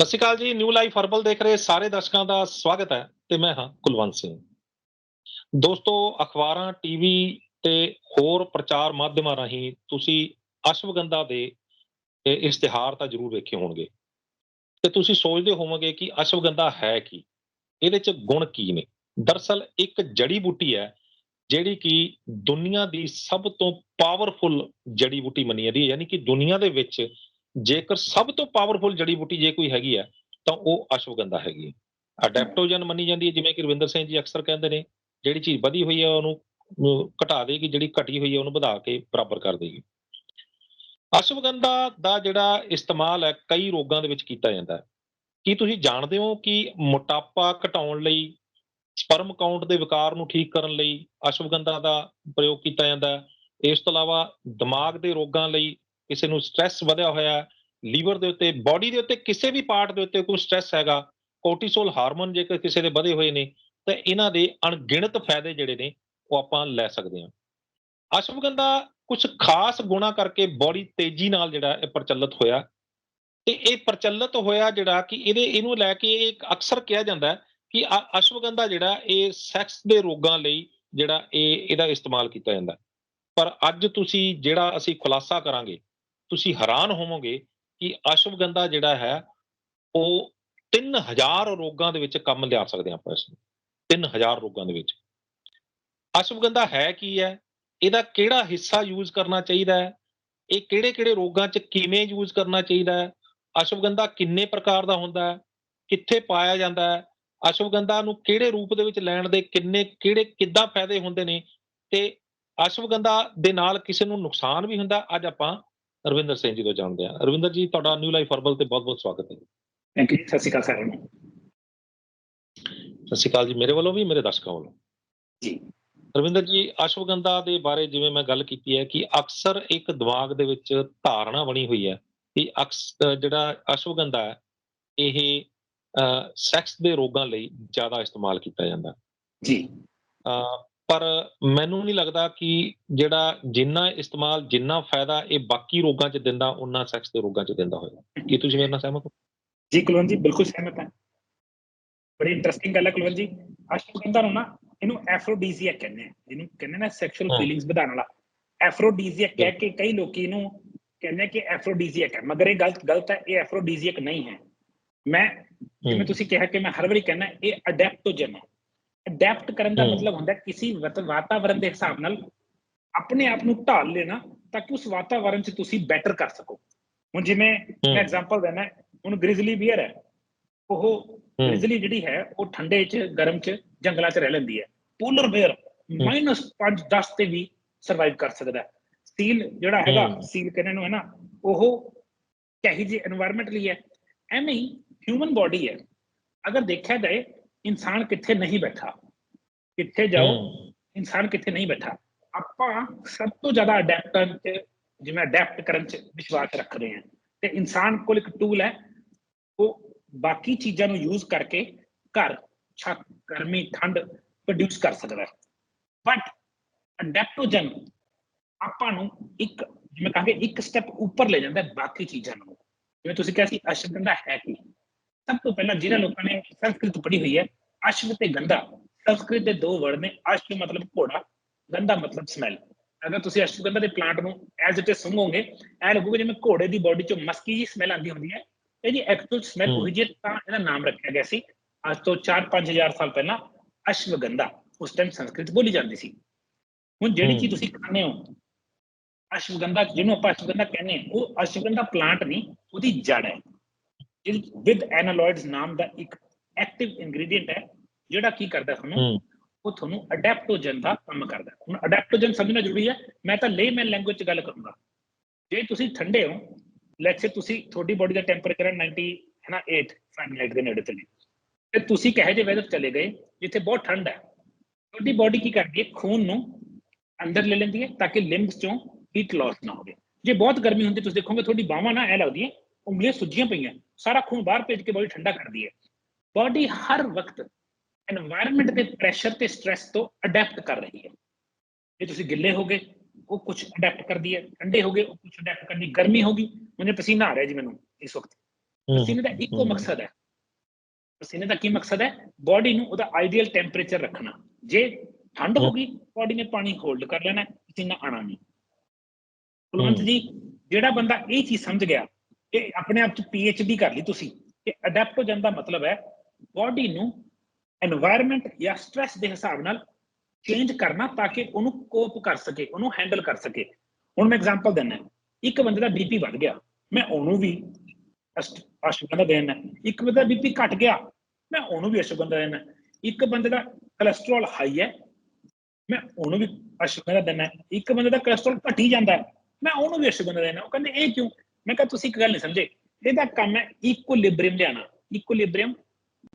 ਸਤਿ ਸ਼੍ਰੀ ਅਕਾਲ ਜੀ new life herbal ਦੇਖ ਰਹੇ ਸਾਰੇ ਦਰਸ਼ਕਾਂ ਦਾ ਸਵਾਗਤ ਹੈ ਤੇ ਮੈਂ ਹਾਂ ਕੁਲਵੰਤ ਸਿੰਘ। ਦੋਸਤੋ, ਅਖਬਾਰਾਂ ਟੀਵੀ ਤੇ ਹੋਰ ਪ੍ਰਚਾਰ ਮਾਧਿਅਮਾਂ ਰਾਹੀਂ ਤੁਸੀਂ ਅਸ਼ਵਗੰਧਾ ਦੇ ਇਸ਼ਤਿਹਾਰ ਤਾਂ ਜ਼ਰੂਰ ਵੇਖੇ ਹੋਣਗੇ। ਤੇ ਤੁਸੀਂ ਸੋਚਦੇ ਹੋਵੋਗੇ ਕਿ ਅਸ਼ਵਗੰਧਾ ਹੈ ਕੀ? ਇਹਦੇ ਚ ਗੁਣ ਕੀ ਨੇ? ਦਰਸਲ ਇੱਕ ਜੜੀ ਬੂਟੀ ਹੈ, ਜਿਹੜੀ ਕਿ ਦੁਨੀਆ ਦੀ ਸਭ ਤੋਂ ਪਾਵਰਫੁਲ ਜੜੀ ਬੂਟੀ ਮੰਨੀ ਜਾਂਦੀ ਹੈ, ਯਾਨੀ ਕਿ ਦੁਨੀਆ ਦੇ ਵਿੱਚ ਜੇਕਰ ਸਭ ਤੋਂ ਪਾਵਰਫੁਲ ਜੜੀ ਬੂਟੀ ਜੇ ਕੋਈ ਹੈਗੀ ਹੈ ਤਾਂ ਉਹ ਅਸ਼ਵਗੰਧਾ ਹੈਗੀ ਅਡੈਪਟੋਜਨ ਮੰਨੀ ਜਾਂਦੀ ਹੈ ਜਿਵੇਂ ਕਿ ਰਵਿੰਦਰ ਸਿੰਘ ਜੀ ਅਕਸਰ ਕਹਿੰਦੇ ਨੇ ਜਿਹੜੀ ਚੀਜ਼ ਵਧੀ ਹੋਈ ਹੈ ਉਹਨੂੰ ਘਟਾ ਦੇਗੀ ਜਿਹੜੀ ਘਟੀ ਹੋਈ ਹੈ ਉਹਨੂੰ ਵਧਾ ਕੇ ਬਰਾਬਰ ਕਰ ਦੇਗੀ। ਅਸ਼ਵਗੰਧਾ ਦਾ ਜਿਹੜਾ ਇਸਤੇਮਾਲ ਹੈ ਕਈ ਰੋਗਾਂ ਦੇ ਵਿੱਚ ਕੀਤਾ ਜਾਂਦਾ ਹੈ। ਕੀ ਤੁਸੀਂ ਜਾਣਦੇ ਹੋ ਕਿ ਮੋਟਾਪਾ ਘਟਾਉਣ ਲਈ ਸਪਰਮ ਕਾਊਂਟ ਦੇ ਵਿਕਾਰ ਨੂੰ ਠੀਕ ਕਰਨ ਲਈ ਅਸ਼ਵਗੰਧਾ ਦਾ ਪ੍ਰਯੋਗ ਕੀਤਾ ਜਾਂਦਾ ਹੈ? ਇਸ ਤੋਂ ਇਲਾਵਾ ਦਿਮਾਗ ਦੇ ਰੋਗਾਂ ਲਈ ਕਿਸੇ ਨੂੰ ਸਟ੍ਰੈਸ ਵਧਿਆ ਹੋਇਆ ਲੀਵਰ ਦੇ ਉੱਤੇ ਬਾਡੀ ਦੇ ਉੱਤੇ ਕਿਸੇ ਵੀ ਪਾਰਟ ਦੇ ਉੱਤੇ ਕੋਈ ਸਟ੍ਰੈਸ ਹੈਗਾ ਕੋਰਟੀਸੋਲ ਹਾਰਮੋਨ ਜੇਕਰ ਕਿਸੇ ਦੇ ਵਧੇ ਹੋਏ ਨੇ, ਤਾਂ ਇਹਨਾਂ ਦੇ ਅਣਗਿਣਤ ਫਾਇਦੇ ਜਿਹੜੇ ਨੇ, ਉਹ ਆਪਾਂ ਲੈ ਸਕਦੇ ਹਾਂ। ਅਸ਼ਵਗੰਧਾ ਕੁਝ ਖਾਸ ਗੁਣਾ ਕਰਕੇ ਬੋਡੀ ਤੇਜ਼ੀ ਨਾਲ ਜਿਹੜਾ ਇਹ ਪ੍ਰਚਲਿਤ ਹੋਇਆ, ਤੇ ਇਹ ਪ੍ਰਚਲਿਤ ਹੋਇਆ ਜਿਹੜਾ ਕਿ ਇਹਦੇ, ਇਹਨੂੰ ਲੈ ਕੇ ਇਹ ਅਕਸਰ ਕਿਹਾ ਜਾਂਦਾ ਕਿ ਅਸ਼ਵਗੰਧਾ ਜਿਹੜਾ ਇਹ ਸੈਕਸ ਦੇ ਰੋਗਾਂ ਲਈ ਜਿਹੜਾ ਇਹ, ਇਹਦਾ ਇਸਤੇਮਾਲ ਕੀਤਾ ਜਾਂਦਾ ਪਰ ਅੱਜ ਤੁਸੀਂ ਜਿਹੜਾ ਅਸੀਂ ਖੁਲਾਸਾ ਕਰਾਂਗੇ ਤੁਸੀਂ ਹੈਰਾਨ ਹੋਵੋਗੇ ਕਿ ਅਸ਼ਵਗੰਧਾ ਜਿਹੜਾ ਹੈ, ਉਹ 3000 ਰੋਗਾਂ ਦੇ ਵਿੱਚ ਕੰਮ ਲਿਆ ਸਕਦੇ ਹਾਂ ਆਪਾਂ ਇਸ ਨੂੰ 3000 ਰੋਗਾਂ ਦੇ ਵਿੱਚ। ਅਸ਼ਵਗੰਧਾ ਹੈ ਕੀ ਹੈ? ਇਹਦਾ ਕਿਹੜਾ ਹਿੱਸਾ ਯੂਜ਼ ਕਰਨਾ ਚਾਹੀਦਾ ਹੈ? ਇਹ ਕਿਹੜੇ ਕਿਹੜੇ ਰੋਗਾਂ 'ਚ ਕਿਵੇਂ ਯੂਜ਼ ਕਰਨਾ ਚਾਹੀਦਾ ਹੈ? ਅਸ਼ਵਗੰਧਾ ਕਿੰਨੇ ਪ੍ਰਕਾਰ ਦਾ ਹੁੰਦਾ ਹੈ? ਕਿੱਥੇ ਪਾਇਆ ਜਾਂਦਾ ਹੈ? ਅਸ਼ਵਗੰਧਾ ਨੂੰ ਕਿਹੜੇ ਰੂਪ ਦੇ ਵਿੱਚ ਲੈਣ ਦੇ ਕਿੰਨੇ, ਕਿਹੜੇ, ਕਿੱਦਾਂ ਫਾਇਦੇ ਹੁੰਦੇ ਨੇ? ਤੇ ਅਸ਼ਵਗੰਧਾ ਦੇ ਨਾਲ ਕਿਸੇ ਨੂੰ ਨੁਕਸਾਨ ਵੀ ਹੁੰਦਾ, ਅੱਜ ਆਪਾਂ ਰਵਿੰਦਰ ਸਿੰਘ ਜੀ ਤੋਂ ਜਾਣਦੇ ਹਾਂ। ਰਵਿੰਦਰ ਜੀ ਤੁਹਾਡਾ ਨਿਊ ਲਾਈਫ ਹਰਬਲ ਤੇ ਬਹੁਤ-ਬਹੁਤ ਸਵਾਗਤ ਹੈ ਥੈਂਕ ਯੂ ਸਤਿ ਸ਼੍ਰੀ ਅਕਾਲ ਸਾਰਿਆਂ ਨੂੰ। ਸਤਿ ਸ਼੍ਰੀ ਅਕਾਲ ਜੀ ਮੇਰੇ ਵੱਲੋਂ ਵੀ ਮੇਰੇ ਦਰਸ਼ਕਾਂ ਵੱਲੋਂ। ਜੀ। ਰਵਿੰਦਰ ਜੀ ਅਸ਼ਵਗੰਧਾ ਦੇ ਬਾਰੇ ਜਿਵੇਂ ਮੈਂ ਗੱਲ ਕੀਤੀ ਹੈ ਕਿ ਅਕਸਰ ਇੱਕ ਦਿਮਾਗ ਦੇ ਵਿੱਚ ਧਾਰਨਾ ਬਣੀ ਹੋਈ ਹੈ ਕਿ ਅਕਸ ਜਿਹੜਾ ਅਸ਼ਵਗੰਧਾ ਹੈ ਇਹ ਸੈਕਸ ਦੇ ਰੋਗਾਂ ਲਈ ਜ਼ਿਆਦਾ ਇਸਤੇਮਾਲ ਕੀਤਾ ਜਾਂਦਾ ਜੀ। ਪਰ ਮੈਨੂੰ ਨਹੀਂ ਲੱਗਦਾ ਕਿ ਜਿਹੜਾ ਜਿੰਨਾ ਇਸਤੇਮਾਲ ਜਿੰਨਾ ਫਾਇਦਾ ਇਹ ਬਾਕੀ ਰੋਗਾਂ 'ਚ ਦਿੰਦਾ ਉਹਨਾਂ ਸੈਕਸ ਦੇ ਰੋਗਾਂ 'ਚ ਦਿੰਦਾ ਹੋਏਗਾ। ਕੀ ਤੁਸੀਂ ਮੇਰੇ ਨਾਲ ਸਹਿਮਤ ਹੋ? ਜੀ ਕੁਲਵੰਤ ਜੀ ਬਿਲਕੁਲ ਸਹਿਮਤ ਹਾਂ। ਬੜੀ ਇੰਟਰਸਟਿੰਗ ਗੱਲ ਹੈ ਕੁਲਵੰਤ ਜੀ। ਅਸ਼ਵਗੰਧਾ ਨੂੰ ਨਾ ਇਹਨੂੰ ਐਫਰੋਡੀਜ਼ੀਅਕ ਕਹਿੰਦੇ ਆ। ਜਿਹਨੂੰ ਕਹਿੰਦੇ ਨਾ ਸੈਕਸ਼ੂਅਲ। ਫੀਲਿੰਗਸ ਵਧਾਉਣ ਵਾਲਾ। ਐਫਰੋਡੀਜ਼ੀਅਕ ਕਹਿ ਕੇ ਕਈ ਲੋਕੀ ਇਹਨੂੰ ਕਹਿੰਦੇ ਕਿ ਐਫਰੋਡੀਜ਼ੀਅਕ ਹੈ। ਮਗਰ ਇਹ ਗਲਤ ਗਲਤ ਹੈ ਇਹ ਐਫਰੋਡੀਜ਼ੀਅਕ ਨਹੀਂ ਹੈ। ਮੈਂ ਜਿਵੇਂ ਤੁਸੀਂ ਕਿਹਾ ਕਿ ਮੈਂ ਹਰ ਵਾਰੀ ਕਹਿੰਦਾ ਇਹ ਅਡੈਪਟੋਜਨ ਹੈ ਅਡੈਪਟ ਕਰਨ ਦਾ ਮਤਲਬ ਹੁੰਦਾ ਕਿਸੇ ਵਾਤਾਵਰਣ ਦੇ ਹਿਸਾਬ ਨਾਲ ਆਪਣੇ ਆਪ ਨੂੰ ਢਾਲ ਲੈਣਾ ਤਾਂ ਕਿ ਉਸ ਵਾਤਾਵਰਣ 'ਚ ਤੁਸੀਂ ਬੈਟਰ ਕਰ ਸਕੋ। ਹੁਣ ਜਿਵੇਂ ਮੈਂ ਐਗਜ਼ਾਮਪਲ ਦੇਣਾ ਹੁਣ ਗ੍ਰਿਜ਼ਲੀ ਬੀਅਰ ਹੈ ਉਹ ਗ੍ਰਿਜ਼ਲੀ ਜਿਹੜੀ ਹੈ ਉਹ ਠੰਡੇ 'ਚ ਗਰਮ 'ਚ ਜੰਗਲਾਂ 'ਚ ਰਹਿ ਲੈਂਦੀ ਹੈ। ਪੋਲਰ ਬੀਅਰ -5 10 ਤੇ ਵੀ ਸਰਵਾਈਵ ਕਰ ਸਕਦਾ ਸੀਲ ਜਿਹੜਾ ਹੈਗਾ ਸੀਲ ਕਹਿੰਦੇ ਨੂੰ ਹੈ ਨਾ ਉਹ ਕਹੀ ਜੀ এনवायरमेंट ਲਈ ਹੈ? ਐਵੇਂ ਹੀ ਹਿਊਮਨ ਬਾਡੀ ਹੈ। ਅਗਰ ਦੇਖਿਆ ਜਾਏ ਇਨਸਾਨ ਕਿੱਥੇ ਨਹੀਂ ਬੈਠਾ ਕਿੱਥੇ ਜਾਓ ਹਮ, ਇਨਸਾਨ ਕਿੱਥੇ ਨਹੀਂ ਬੈਠਾ ਆਪਾਂ ਸਭ ਤੋਂ ਜ਼ਿਆਦਾ ਅਡੈਪਟਨ ਚ ਜਿਵੇਂ ਅਡੈਪਟ ਕਰਨ ਚ ਵਿਸ਼ਵਾਸ ਰੱਖਦੇ ਹਾਂ ਤੇ ਇਨਸਾਨ ਕੋਲ ਇੱਕ ਟੂਲ ਹੈ ਉਹ ਬਾਕੀ ਚੀਜ਼ਾਂ ਨੂੰ ਯੂਜ਼ ਕਰਕੇ ਘਰ ਛੱਤ ਗਰਮੀ ਠੰਡ ਪ੍ਰੋਡਿਊਸ ਕਰ ਸਕਦਾ ਹੈ ਬਟ ਅਡੈਪਟੋਜਨ ਆਪਾਂ ਨੂੰ ਇੱਕ ਜਿਵੇਂ ਕਹਾਂਗੇ ਇੱਕ ਸਟੈਪ ਉੱਪਰ ਲੈ ਜਾਂਦਾ ਹੈ ਬਾਕੀ ਚੀਜ਼ਾਂ ਨੂੰ ਜਿਵੇਂ ਤੁਸੀਂ ਕਿਹਾ ਸੀ ਅਸ਼ਵਗੰਧਾ ਹੈ ਕੀ ਸਭ ਤੋਂ ਪਹਿਲਾਂ ਜਿਹਨਾਂ ਲੋਕਾਂ ਨੇ ਸੰਸਕ੍ਰਿਤ ਪੜ੍ਹੀ ਹੋਈ ਹੈ ਅਸ਼ਵ ਤੇ ਗੰਧਾ ਸੰਸਕ੍ਰਿਤ ਦੇ ਦੋ ਵਰਡ ਨੇ ਅਸ਼ਵ ਮਤਲਬ ਘੋੜਾ ਗੰਧਾ ਮਤਲਬ ਸਮੈਲ ਅਗਰ ਤੁਸੀਂ ਅਸ਼ਵਗੰਧਾ ਦੇ ਪਲਾਂਟ ਨੂੰ ਐਜ਼ ਇਟ ਇਜ਼ ਸੁੰਘੋਗੇ ਐ ਲੱਗੂਗਾ ਜਿਵੇਂ ਘੋੜੇ ਦੀ ਬਾਡੀ ਚੋਂ ਮਸਕੀ ਜੀ ਸਮੈਲ ਆਉਂਦੀ ਹੁੰਦੀ ਹੈ। ਇਹਦੀ ਐਕਚੁਅਲ ਸਮੈਲ ਹੋਈ ਉਹੀ ਤਾਂ ਇਹਦਾ ਨਾਮ ਰੱਖਿਆ ਗਿਆ ਸੀ। ਅੱਜ ਤੋਂ 4-5000 ਸਾਲ ਪਹਿਲਾਂ ਅਸ਼ਵਗੰਧਾ ਉਸ ਟਾਈਮ ਸੰਸਕ੍ਰਿਤ ਬੋਲੀ ਜਾਂਦੀ ਸੀ। ਹੁਣ ਜਿਹੜੀ ਚੀਜ਼ ਤੁਸੀਂ ਖਾਂਦੇ ਹੋ ਅਸ਼ਵਗੰਧਾ ਜਿਹਨੂੰ ਆਪਾਂ ਅਸ਼ਵਗੰਧਾ ਕਹਿੰਦੇ ਹਾਂ, ਉਹ ਅਸ਼ਵਗੰਧਾ ਪਲਾਂਟ ਨਹੀਂ, ਉਹਦੀ ਜੜ ਹੈ। ਵਿਦ ਐਨਾਲੋਇਡਸ ਨਾਮ ਦਾ ਇੱਕ ਐਕਟਿਵ ਇੰਗਰੀਡੀਐਂਟ ਹੈ ਜਿਹੜਾ ਕੀ ਕਰਦਾ ਤੁਹਾਨੂੰ? ਉਹ ਤੁਹਾਨੂੰ ਅਡੈਪਟੋਜਨ ਦਾ ਕੰਮ ਕਰਦਾ। ਹੁਣ ਅਡੈਪਟੋਜਨ ਸਮਝਣਾ ਜ਼ਰੂਰੀ ਹੈ ਮੈਂ ਤਾਂ ਲੇਮੈਨ ਲੈਂਗੁਏਜ ਚ ਗੱਲ ਕਰੂੰਗਾ। ਜੇ ਤੁਸੀਂ ਠੰਡੇ ਹੋ ਲੈਟਸ ਸੇ ਤੁਸੀਂ ਤੁਹਾਡੀ ਬੋਡੀ ਦਾ ਟੈਂਪਰੇਚਰ ਹੈ 90 ਹੈ ਨਾ 8 ਫਾਰਨਹਾਈਟ ਦੇ ਨੇੜੇ ਤੇੜੇ ਤੇ ਤੁਸੀਂ ਕਹੇ ਜੇ ਵੈਦਰ ਚਲੇ ਗਏ ਜਿੱਥੇ ਬਹੁਤ ਠੰਡ ਹੈ। ਤੁਹਾਡੀ ਬੋਡੀ ਕੀ ਕਰਦੀ ਹੈ? ਖੂਨ ਨੂੰ ਅੰਦਰ ਲੈ ਲੈਂਦੀ ਹੈ ਤਾਂ ਕਿ ਲਿੰਬਸ ਚੋਂ ਹੀਟ ਲਾਸ ਨਾ ਹੋਵੇ। ਜੇ ਬਹੁਤ ਗਰਮੀ ਹੁੰਦੀ ਤੁਸੀਂ ਦੇਖੋਗੇ ਤੁਹਾਡੀ ਬਾਹਾਂ ਨਾ ਐ ਲੱਗਦੀ ਹੈ ਉਂਗਲੀਆਂ ਸੁੱਜੀਆਂ ਪਈਆਂ। ਸਾਰਾ ਖੂਨ ਬਾਹਰ ਭੇਜ ਕੇ ਬਾਡੀ ਠੰਡਾ ਕਰਦੀ ਹੈ। ਬਾਡੀ ਹਰ ਵਕਤ এনवायरमेंट ਦੇ ਪ੍ਰੈਸ਼ਰ ਤੇ ਸਟ्रेस ਤੋਂ ਅਡੈਪਟ ਕਰ ਰਹੀ ਹੈ। ਜੇ ਤੁਸੀਂ ਗਿੱਲੇ ਹੋਗੇ ਉਹ ਕੁਝ ਅਡੈਪਟ ਕਰਦੀ ਹੈ। ਠੰਡੇ ਹੋਗੇ ਉਹ ਕੁਝ ਅਡੈਪਟ ਕਰਦੀ ਗਰਮੀ ਹੋਗੀ ਮੈਨੂੰ ਪਸੀਨਾ ਆ ਰਿਹਾ ਜੀ ਮੈਨੂੰ ਇਸ ਵਕਤ। ਪਸੀਨੇ ਦਾ ਇੱਕੋ ਮਕਸਦ ਹੈ। ਪਸੀਨੇ ਦਾ ਕੀ ਮਕਸਦ ਹੈ? ਬਾਡੀ ਨੂੰ ਉਹਦਾ ਆਈਡੀਅਲ ਟੈਂਪਰੇਚਰ ਰੱਖਣਾ। ਜੇ ਠੰਡ ਹੋ। ਗਈ ਬਾਡੀ ਨੇ ਪਾਣੀ ਹੋਲਡ ਕਰ ਲੈਣਾ ਪਸੀਨਾ ਆਣਾ ਨਹੀਂ। ਕੁਲਵੰਤ ਜੀ ਜਿਹੜਾ ਬੰਦਾ ਇਹ ਚੀਜ਼ ਸਮਝ ਗਿਆ ਕਿ ਆਪਣੇ ਆਪ ਚ ਪੀ ਐਚ ਡੀ ਕਰ ਲਈ ਤੁਸੀਂ। ਕਿ ਅਡੈਪਟ ਹੋ ਜਾਣ ਦਾ ਮਤਲਬ ਹੈ ਬਾਡੀ ਨੂੰ এনवायरमेंट ਜਾਂ ਸਟ्रेस ਦੇ ਹਿਸਾਬ ਨਾਲ ਚੇਂਜ ਕਰਨਾ ਤਾਂ ਕਿ ਉਹਨੂੰ ਕੋਪ ਕਰ ਸਕੇ, ਉਹਨੂੰ ਹੈਂਡਲ ਕਰ ਸਕੇ। ਹੁਣ ਮੈਂ ਐਗਜ਼ਾਮਪਲ ਦਿੰਦਾ ਇੱਕ ਬੰਦੇ ਦਾ ਬੀਪੀ ਵੱਧ ਗਿਆ, ਮੈਂ ਉਹਨੂੰ ਵੀ ਅਸ਼ਵਗੰਧਾ ਦੇਣਾ। ਇੱਕ ਬੰਦੇ ਦਾ ਬੀਪੀ ਘਟ ਗਿਆ, ਮੈਂ ਉਹਨੂੰ ਵੀ ਅਸ਼ਵਗੰਧਾ ਦੇਣਾ। ਇੱਕ ਬੰਦੇ ਦਾ ਕੋਲੇਸਟ੍ਰੋਲ ਹਾਈ ਹੈ, ਮੈਂ ਉਹਨੂੰ ਵੀ ਅਸ਼ਵਗੰਧਾ ਦੇਣਾ। ਇੱਕ ਬੰਦੇ ਦਾ ਕੋਲੇਸਟ੍ਰੋਲ ਹੀ ਜਾਂਦਾ ਮੈਂ ਉਹਨੂੰ ਵੀ ਅਸ਼ਵਗੰਧਾ ਦੇਣਾ। ਉਹ ਕਹਿੰਦੇ, ਇਹ ਕਿਉਂ? ਮੈਂ ਕਿਹਾ ਤੁਸੀਂ ਇੱਕ ਗੱਲ ਨਹੀਂ ਸਮਝੇ ਇਹਦਾ ਕੰਮ ਹੈ ਇਕੁਇਲਿਬ੍ਰੀਅਮ ਲਿਆਣਾ ਇਕੁਇਲਿਬ੍ਰੀਅਮ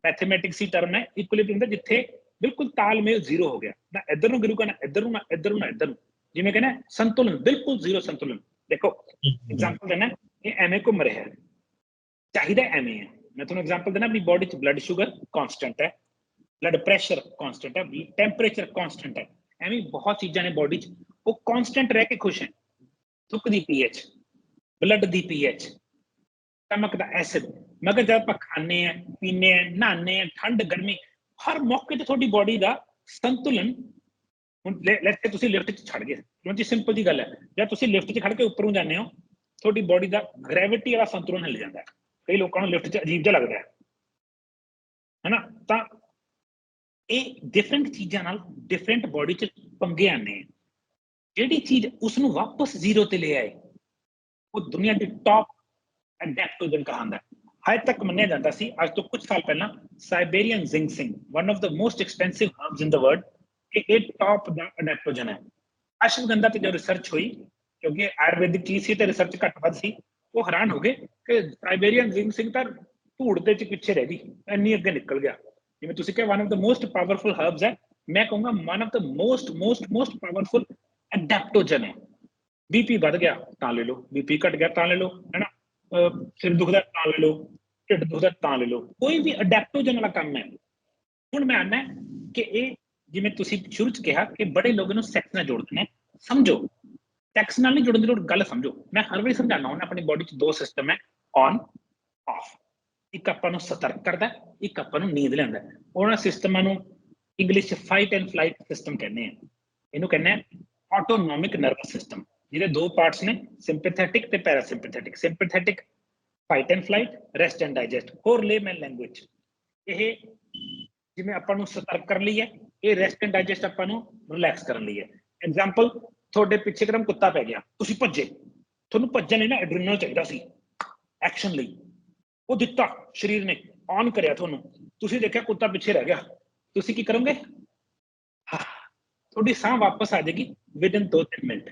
ਮੈਥਮੈਟਿਕਸ ਦੀ ਟਰਮ ਹੈ ਇਕੁਇਲਿਬ੍ਰੀਅਮ ਦਾ ਜਿੱਥੇ ਬਿਲਕੁਲ ਤਾਲਮੇਲ ਜ਼ੀਰੋ ਹੋ ਗਿਆ ਨਾ ਇੱਧਰ ਨੂੰ ਗਿਰੂਗਾ ਨਾ ਇੱਧਰ ਨੂੰ ਨਾ ਇੱਧਰ ਨੂੰ ਨਾ ਇੱਧਰ ਨੂੰ ਜਿਵੇਂ ਕਹਿੰਦੇ ਆ, ਸੰਤੁਲਨ ਬਿਲਕੁਲ ਜ਼ੀਰੋ ਸੰਤੁਲਨ ਦੇਖੋ ਐਗਜ਼ਾਮਪਲ ਦੇਣਾ ਇਹ ਐਵੇਂ ਘੁੰਮ ਰਿਹਾ ਹੈ ਚਾਹੀਦਾ ਐਵੇਂ ਹੈ ਮੈਂ ਤੁਹਾਨੂੰ ਐਗਜ਼ਾਮਪਲ ਦੇਣਾ ਆਪਣੀ ਬਾਡੀ 'ਚ ਬਲੱਡ ਸ਼ੂਗਰ ਕਾਨਸਟੈਂਟ ਹੈ ਬਲੱਡ ਪ੍ਰੈਸ਼ਰ ਕਾਨਸਟੈਂਟ ਹੈ ਟੈਂਪਰੇਚਰ ਕਾਨਸਟੈਂਟ ਹੈ ਐਵੇਂ ਬਹੁਤ ਚੀਜ਼ਾਂ ਨੇ ਬਾਡੀ 'ਚ ਉਹ ਕਾਨਸਟੈਂਟ ਰਹਿ ਕੇ ਖੁਸ਼ ਹੈ ਥੁੱਕ ਦੀ ਪੀਐਚ ਬਲੱਡ ਦੀ ਪੀਐਚ ਨਮਕ ਦਾ ਐਸਿਡ ਮਗਰ ਜਦ ਆਪਾਂ ਖਾਂਦੇ ਆ ਪੀਂਦੇ ਆ ਨਹਾਉਂਦੇ ਆ ਠੰਡ, ਗਰਮੀ, ਹਰ ਮੌਕੇ ਤੇ ਤੁਹਾਡੀ ਬਾਡੀ ਦਾ ਸੰਤੁਲਨ ਹੁਣ ਲੈਟਸ ਸੇ ਤੁਸੀਂ ਲਿਫਟ 'ਚ ਛੱਡ ਗਏ ਕਿਉਂਕਿ ਸਿੰਪਲ ਜੀ ਗੱਲ ਹੈ, ਜਦ ਤੁਸੀਂ ਲਿਫਟ 'ਚ ਖੜ ਕੇ ਉੱਪਰੋਂ ਜਾਂਦੇ ਹੋ, ਤੁਹਾਡੀ ਬਾਡੀ ਦਾ ਗ੍ਰੈਵਿਟੀ ਵਾਲਾ ਸੰਤੁਲਨ ਹਿੱਲ ਜਾਂਦਾ ਹੈ। ਕਈ ਲੋਕਾਂ ਨੂੰ ਲਿਫਟ 'ਚ ਅਜੀਬ ਜਿਹਾ ਲੱਗਦਾ ਹੈ। ਹੈਨਾ? ਤਾਂ ਇਹ ਡਿਫਰੈਂਟ ਚੀਜ਼ਾਂ ਨਾਲ ਡਿਫਰੈਂਟ ਬਾਡੀ 'ਚ ਪੰਗੇ ਆਨੇ ਆ। ਜਿਹੜੀ ਚੀਜ਼ ਉਸ ਨੂੰ ਵਾਪਸ ਜ਼ੀਰੋ ਤੇ ਲੈ ਆਏ ਉਹ ਦੁਨੀਆ ਦੀ ਟਾਪ ਐਡੈਪਟੋਜਨ ਕਹਾਂਦਾ ਹਜੇ ਤੱਕ ਮੰਨਿਆ ਜਾਂਦਾ ਸੀ, ਅੱਜ ਤੋਂ ਕੁਝ ਸਾਲ ਪਹਿਲਾਂ Siberian ginseng one of the most expensive herbs in the world ਕਿ ਇਹ ਟਾਪ ਦਾ ਐਡੈਪਟੋਜਨ ਹੈ। ਅਸ਼ਵਗੰਧਾ ਤੇ ਜੋ ਰਿਸਰਚ ਹੋਈ, ਕਿਉਂਕਿ ਆਯੁਰਵੈਦਿਕ ਚੀਜ਼ ਸੀ ਤੇ ਰਿਸਰਚ ਘੱਟ ਵੱਧ ਸੀ, ਉਹ ਹੈਰਾਨ ਹੋ ਗਏ ਕਿ ਸਾਈਬੇਰੀਅਨ ਜ਼ਿੰਗਸਿੰਗ ਤਾਂ ਧੂੜ ਦੇ ਚ ਪਿੱਛੇ ਰਹਿ ਗਈ, ਇੰਨੀ ਅੱਗੇ ਨਿਕਲ ਗਿਆ। ਜਿਵੇਂ ਤੁਸੀਂ ਕਿਹਾ one of the most powerful herbs ਹੈ। ਮੈਂ ਕਹੂੰਗਾ one of the most most most powerful adaptogen ਹੈ। ਬੀਪੀ ਵੱਧ ਗਿਆ, ਤਾਂ ਲੈ ਲਓ। ਬੀਪੀ ਘਟ ਗਿਆ, ਤਾਂ ਲੈ ਲਓ, ਹੈਨਾ? ਅਹ ਸਿਰ ਦੁਖਦਾ ਤਾਂ ਲੈ ਲਓ, ਢਿੱਡ ਦੁਖਦਾ ਤਾਂ ਲੈ ਲਓ। ਕੋਈ ਵੀ ਅਡੈਪਟੋਜਨ ਵਾਲਾ ਕੰਮ ਹੈ। ਹੁਣ ਮੈਂ ਆਨਾ ਕਿ ਇਹ ਜਿਵੇਂ ਤੁਸੀਂ ਸ਼ੁਰੂ ਚ ਕਿਹਾ ਕਿ ਬੜੇ ਲੋਕ ਇਹਨੂੰ ਸੈਕਸ ਨਾਲ ਜੋੜਦੇ ਨੇ, ਸਮਝੋ। ਸੈਕਸ ਨਾਲ ਨਹੀਂ ਜੋੜਨ ਦੀ ਲੋੜ, ਗੱਲ ਸਮਝੋ। ਮੈਂ ਹਰ ਵਾਰੀ ਸਮਝਾਉਂਦਾ ਹੁੰਦਾ, ਆਪਣੀ ਬਾਡੀ ਚ ਦੋ ਸਿਸਟਮ ਹੈ ਔਨ ਆਫ ਇੱਕ ਆਪਾਂ ਨੂੰ ਸਤਰਕ ਕਰਦਾ, ਇੱਕ ਆਪਾਂ ਨੂੰ ਨੀਂਦ ਲਿਆਉਂਦਾ। ਉਹਨਾਂ ਸਿਸਟਮਾਂ ਨੂੰ ਇੰਗਲਿਸ਼ ਚ ਫਾਈਟ ਐਂਡ ਫਲਾਈਟ ਸਿਸਟਮ ਕਹਿੰਦੇ ਆ। ਇਹਨੂੰ ਕਹਿੰਦੇ ਆ ਆਟੋਨੋਮਿਕ ਨਰਵਸ ਸਿਸਟਮ ਜਿਹਦੇ ਦੋ ਪਾਰਟਸ ਨੇ ਸਿੰਪੈਥੈਟਿਕ ਤੇ parasympathetic sympathetic fight and flight rest and digest ਹੋਰ ਲੇਮਨ ਲੈਂਗੁਏਜ ਇਹ ਜਿਵੇਂ ਆਪਾਂ ਨੂੰ ਸਤਰਕ ਕਰਨ ਲਈ ਹੈ ਇਹ ਰੈਸਟ ਐਂਡ ਡਾਈਜੈਸਟ ਆਪਾਂ ਨੂੰ ਰਿਲੈਕਸ ਕਰਨ ਲਈ ਹੈ ਐਗਜ਼ਾਮਪਲ ਤੁਹਾਡੇ ਪਿੱਛੇ ਇੱਕਦਮ ਕੁੱਤਾ ਪੈ ਗਿਆ ਤੁਸੀਂ ਭੱਜੇ ਤੁਹਾਨੂੰ ਭੱਜਣ ਲਈ ਨਾ ਐਡਰੀਨਲ ਚਾਹੀਦਾ ਸੀ ਐਕਸ਼ਨ ਲਈ ਉਹ ਦਿੱਤਾ ਸਰੀਰ ਨੇ ਔਨ ਕਰਿਆ ਤੁਹਾਨੂੰ ਤੁਸੀਂ ਦੇਖਿਆ ਕੁੱਤਾ ਪਿੱਛੇ ਰਹਿ ਗਿਆ ਤੁਸੀਂ ਕੀ ਕਰੋਗੇ ਹਾਂ, ਤੁਹਾਡੀ ਸਾਹ ਵਾਪਸ ਆ ਜਾਏਗੀ ਵਿਦਨ 2-3 ਮਿੰਟ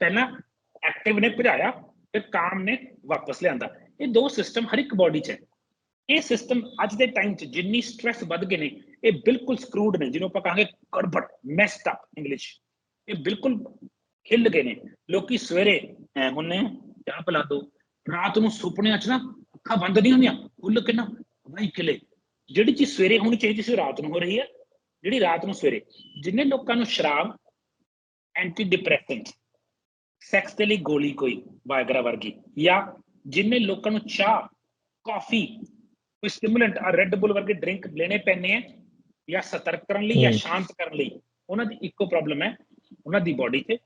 ਪਹਿਲਾਂ ਐਕਟਿਵ ਨੇ ਭਜਾਇਆ ਤੇ ਕਾਮ ਨੇ ਵਾਪਸ ਲਿਆਂਦਾ। ਇਹ ਦੋ ਸਿਸਟਮ ਹਰ ਇੱਕ ਬਾਡੀ 'ਚ ਹੈ। ਇਹ ਸਿਸਟਮ ਅੱਜ ਦੇ ਟਾਈਮ 'ਚ ਜਿੰਨੀ ਸਟ੍ਰੈਸ ਵੱਧ ਗਏ ਨੇ, ਇਹ ਬਿਲਕੁਲ ਸਕਰੂਡ ਨੇ, ਜਿਹਨੂੰ ਆਪਾਂ ਕਹਾਂਗੇ ਗੜਬੜ ਮੈਸਡ ਅਪ ਇੰਗਲਿਸ਼ ਇਹ ਬਿਲਕੁਲ ਹਿੱਲ ਗਏ ਨੇ। ਲੋਕੀ ਸਵੇਰੇ, ਐ ਹੁੰਨੇ ਚਾਹ ਪਿਲਾ ਦੋ। ਰਾਤ ਨੂੰ ਸੁਪਨਿਆਂ 'ਚ ਨਾ ਅੱਖਾਂ ਬੰਦ ਨਹੀਂ ਹੁੰਦੀਆਂ। ਖੁੱਲ ਕੇ ਨਾ ਬਾਈ ਕਿਲੇ। ਜਿਹੜੀ ਚੀਜ਼ ਸਵੇਰੇ ਹੋਣੀ ਚਾਹੀਦੀ ਸੀ ਰਾਤ ਨੂੰ ਹੋ ਰਹੀ ਹੈ। ਜਿਹੜੀ ਰਾਤ ਨੂੰ ਸਵੇਰੇ। ਜਿੰਨੇ ਲੋਕਾਂ ਨੂੰ ਸ਼ਰਾਬ ਐਂਟੀ ਡਿਪਰੈਸੈਂਟ ਸੈਕਸ ਦੇ ਲਈ ਗੋਲੀ ਕੋਈ ਵਾਇਗਰਾ ਵਰਗੀ ਜਾਂ ਜਿੰਨੇ ਲੋਕਾਂ ਨੂੰ ਚਾਹ ਕਾਫੀ ਕੋਈ ਸਟਿਮੂਲੈਂਟ ਆ ਰੈੱਡ ਬੁੱਲ ਵਰਗੇ ਡਰਿੰਕ ਲੈਣੇ ਪੈਣੇ ਆ ਜਾਂ ਸਤਰਕ ਕਰਨ ਲਈ ਜਾਂ। ਸ਼ਾਂਤ ਕਰਨ ਲਈ ਉਹਨਾਂ ਦੀ ਇੱਕੋ ਪ੍ਰੋਬਲਮ ਹੈ ਉਹਨਾਂ ਦੀ ਬਾਡੀ 'ਚ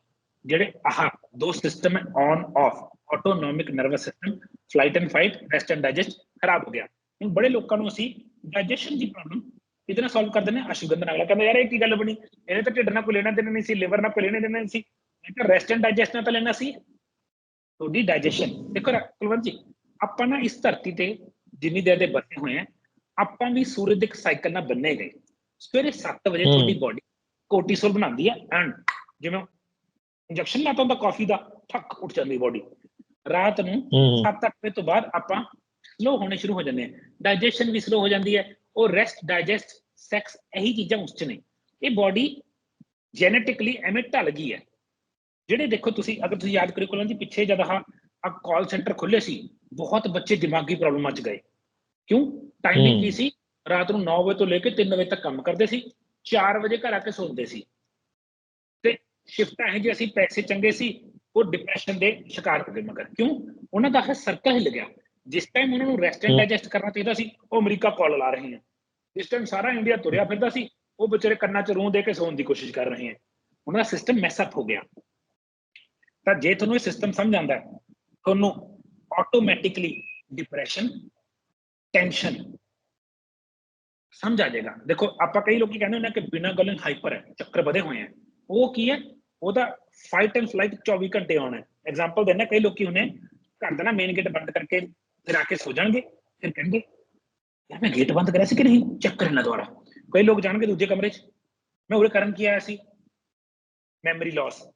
ਜਿਹੜੇ ਆਹ ਦੋ ਸਿਸਟਮ ਹੈ on of autonomic nervous system flight and fight rest and digest ਖਰਾਬ ਹੋ ਗਿਆ। ਹੁਣ ਬੜੇ ਲੋਕਾਂ ਨੂੰ ਅਸੀਂ ਡਾਈਜੈਸ਼ਨ ਦੀ ਪ੍ਰੋਬਲਮ ਇਹਦੇ ਨਾਲ ਸੋਲਵ ਕਰ ਦਿੰਦੇ ਹਾਂ। ਅਸ਼ੁਗੰਧ ਨਾਲ ਕਹਿੰਦਾ ਯਾਰ ਇਹ ਕੀ ਗੱਲ ਬਣੀ? ਇਹਨੇ ਤਾਂ ਢਿੱਡ ਨਾਲ ਕੋਈ ਲੈਣਾ ਦੇਣਾ ਨਹੀਂ ਸੀ ਲਿਵਰ ਨਾਲ ਕੋਈ ਲੈਣਾ ਦੇਣਾ ਨਹੀਂ ਸੀ। ਮੈਂ ਰੈਸਟ ਐਂਡ ਡਾਈਜੈਸਟ ਨਾਲ ਤਾਂ ਲੈਣਾ ਸੀ ਤੁਹਾਡੀ ਡਾਈਜੈਸ਼ਨ ਦੇਖੋ ਕੁਲਵੰਤ ਜੀ ਆਪਾਂ ਨਾ ਇਸ ਧਰਤੀ ਤੇ ਜਿੰਨੀ ਦੇਰ ਦੇ ਬਸੇ ਹੋਏ ਆ ਆਪਾਂ ਵੀ ਸੂਰਜ ਦੇ ਇੱਕ ਸਾਈਕਲ ਨਾਲ ਬੰਨੇ ਗਏ ਸਵੇਰੇ 7 ਵਜੇ। ਤੁਹਾਡੀ ਬਾਡੀ ਕੋਰਟੀਸੋਲ ਬਣਾਉਂਦੀ ਹੈ ਐਂਡ ਜਿਵੇਂ ਇੰਜੈਕਸ਼ਨ ਲਾਤਾ ਹੁੰਦਾ ਕਾਫੀ ਦਾ ਠੱਕ ਉੱਠ ਜਾਂਦੀ ਬਾਡੀ ਰਾਤ ਨੂੰ ਹੂੰ 7-8 ਵਜੇ ਤੋਂ ਬਾਅਦ ਆਪਾਂ ਸਲੋ ਹੋਣੇ ਸ਼ੁਰੂ ਹੋ ਜਾਂਦੇ ਆ ਡਾਈਜੈਸ਼ਨ ਵੀ ਸਲੋ ਹੋ ਜਾਂਦੀ ਹੈ ਉਹ ਰੈਸਟ ਡਾਈਜੈਸਟ ਸੈਕਸ ਇਹੀ ਚੀਜ਼ਾਂ ਉਸ ਚ ਨੇ ਇਹ ਬਾਡੀ ਜੈਨੇਟਿਕਲੀ ਐਵੇਂ ਢਲ ਗਈ ਹੈ ਜਿਹੜੇ ਦੇਖੋ ਤੁਸੀਂ ਅਗਰ ਤੁਸੀਂ ਯਾਦ ਕਰਿਓ ਕੋਲਾਂ ਜੀ ਪਿੱਛੇ ਜਦ ਆ ਕਾਲ ਸੈਂਟਰ ਖੁੱਲੇ ਸੀ ਬਹੁਤ ਬੱਚੇ ਦਿਮਾਗੀ ਪ੍ਰੋਬਲਮਾਂ ਚ ਗਏ। ਕਿਉਂ? ਟਾਈਮਿੰਗ। ਕੀ ਸੀ? ਰਾਤ ਨੂੰ 9 ਵਜੇ ਤੋਂ ਲੈ ਕੇ 3 ਵਜੇ ਤੱਕ ਕੰਮ ਕਰਦੇ ਸੀ 4 ਵਜੇ ਘਰ ਆ ਕੇ ਸੌਂਦੇ ਸੀ। ਤੇ ਸ਼ਿਫਟਾਂ ਇਹ ਜਿਹੇ ਅਸੀਂ ਪੈਸੇ ਚੰਗੇ ਸੀ ਉਹ ਡਿਪਰੈਸ਼ਨ ਦੇ ਸ਼ਿਕਾਰ ਹੋ ਗਏ ਮਗਰ। ਕਿਉਂ? ਉਹਨਾਂ ਦਾ ਫਿਰ ਸਰਕਲ ਹਿੱਲ ਗਿਆ। ਜਿਸ ਟਾਈਮ ਉਹਨਾਂ ਨੂੰ ਰੈਸਟ ਐਂਡ। ਡਾਈਜੈਸਟ ਕਰਨਾ ਚਾਹੀਦਾ ਸੀ ਉਹ ਅਮਰੀਕਾ ਕਾਲ ਲਾ ਰਹੇ ਹੈ ਜਿਸ ਟਾਈਮ ਸਾਰਾ ਇੰਡੀਆ ਤੁਰਿਆ ਫਿਰਦਾ ਸੀ ਉਹ ਵਿਚਾਰੇ ਕੰਨਾਂ 'ਚ ਰੂੰ ਦੇ ਕੇ ਸੌਣ ਦੀ ਕੋਸ਼ਿਸ਼ ਕਰ ਰਹੇ ਹੈ ਉਹਨਾਂ ਦਾ ਸਿਸਟਮ ਮੈਸ ਅਪ ਹੋ ਗਿਆ। ਤਾਂ ਜੇ ਤੁਹਾਨੂੰ ਇਹ ਸਿਸਟਮ ਸਮਝ ਆਉਂਦਾ ਹੈ, ਤੁਹਾਨੂੰ ਆਟੋਮੈਟਿਕਲੀ ਡਿਪਰੈਸ਼ਨ ਟੈਨਸ਼ਨ ਸਮਝ ਆ ਜਾਏਗਾ। ਦੇਖੋ, ਆਪਾਂ ਕਈ ਲੋਕੀ ਕਹਿੰਦੇ ਹੁੰਦੇ ਆ ਕਿ ਬਿਨਾਂ ਗੱਲੋਂ ਹਾਈਪਰ ਹੈ, ਚੱਕਰ ਵਧੇ ਹੋਏ ਆ। ਉਹ ਕੀ ਹੈ? ਉਹਦਾ ਫਾਈਟ ਐਂਡ ਫਲਾਈਟ 24 ਘੰਟੇ ਆਉਣਾ ਹੈ। ਐਗਜ਼ਾਮਪਲ ਦੇਣਾ ਕਈ ਲੋਕੀ ਹੁੰਦੇ ਘਰ ਦਾ ਨਾ ਮੇਨ ਗੇਟ ਬੰਦ ਕਰਕੇ ਫਿਰ ਆ ਕੇ ਸੋ ਜਾਣਗੇ, ਫਿਰ ਕਹਿਣਗੇ ਯਾਰ, ਮੈਂ ਗੇਟ ਬੰਦ ਕਰਿਆ ਸੀ ਕਿ ਨਹੀਂ? ਚੈੱਕ ਕਰਨਾ ਦੁਬਾਰਾ ਕਈ ਲੋਕ ਜਾਣਗੇ ਦੂਜੇ ਕਮਰੇ 'ਚ, ਮੈਂ ਉਰੇ ਕਰਨ ਕੀ ਆਇਆ ਸੀ? ਮੈਮਰੀ ਲਾਸ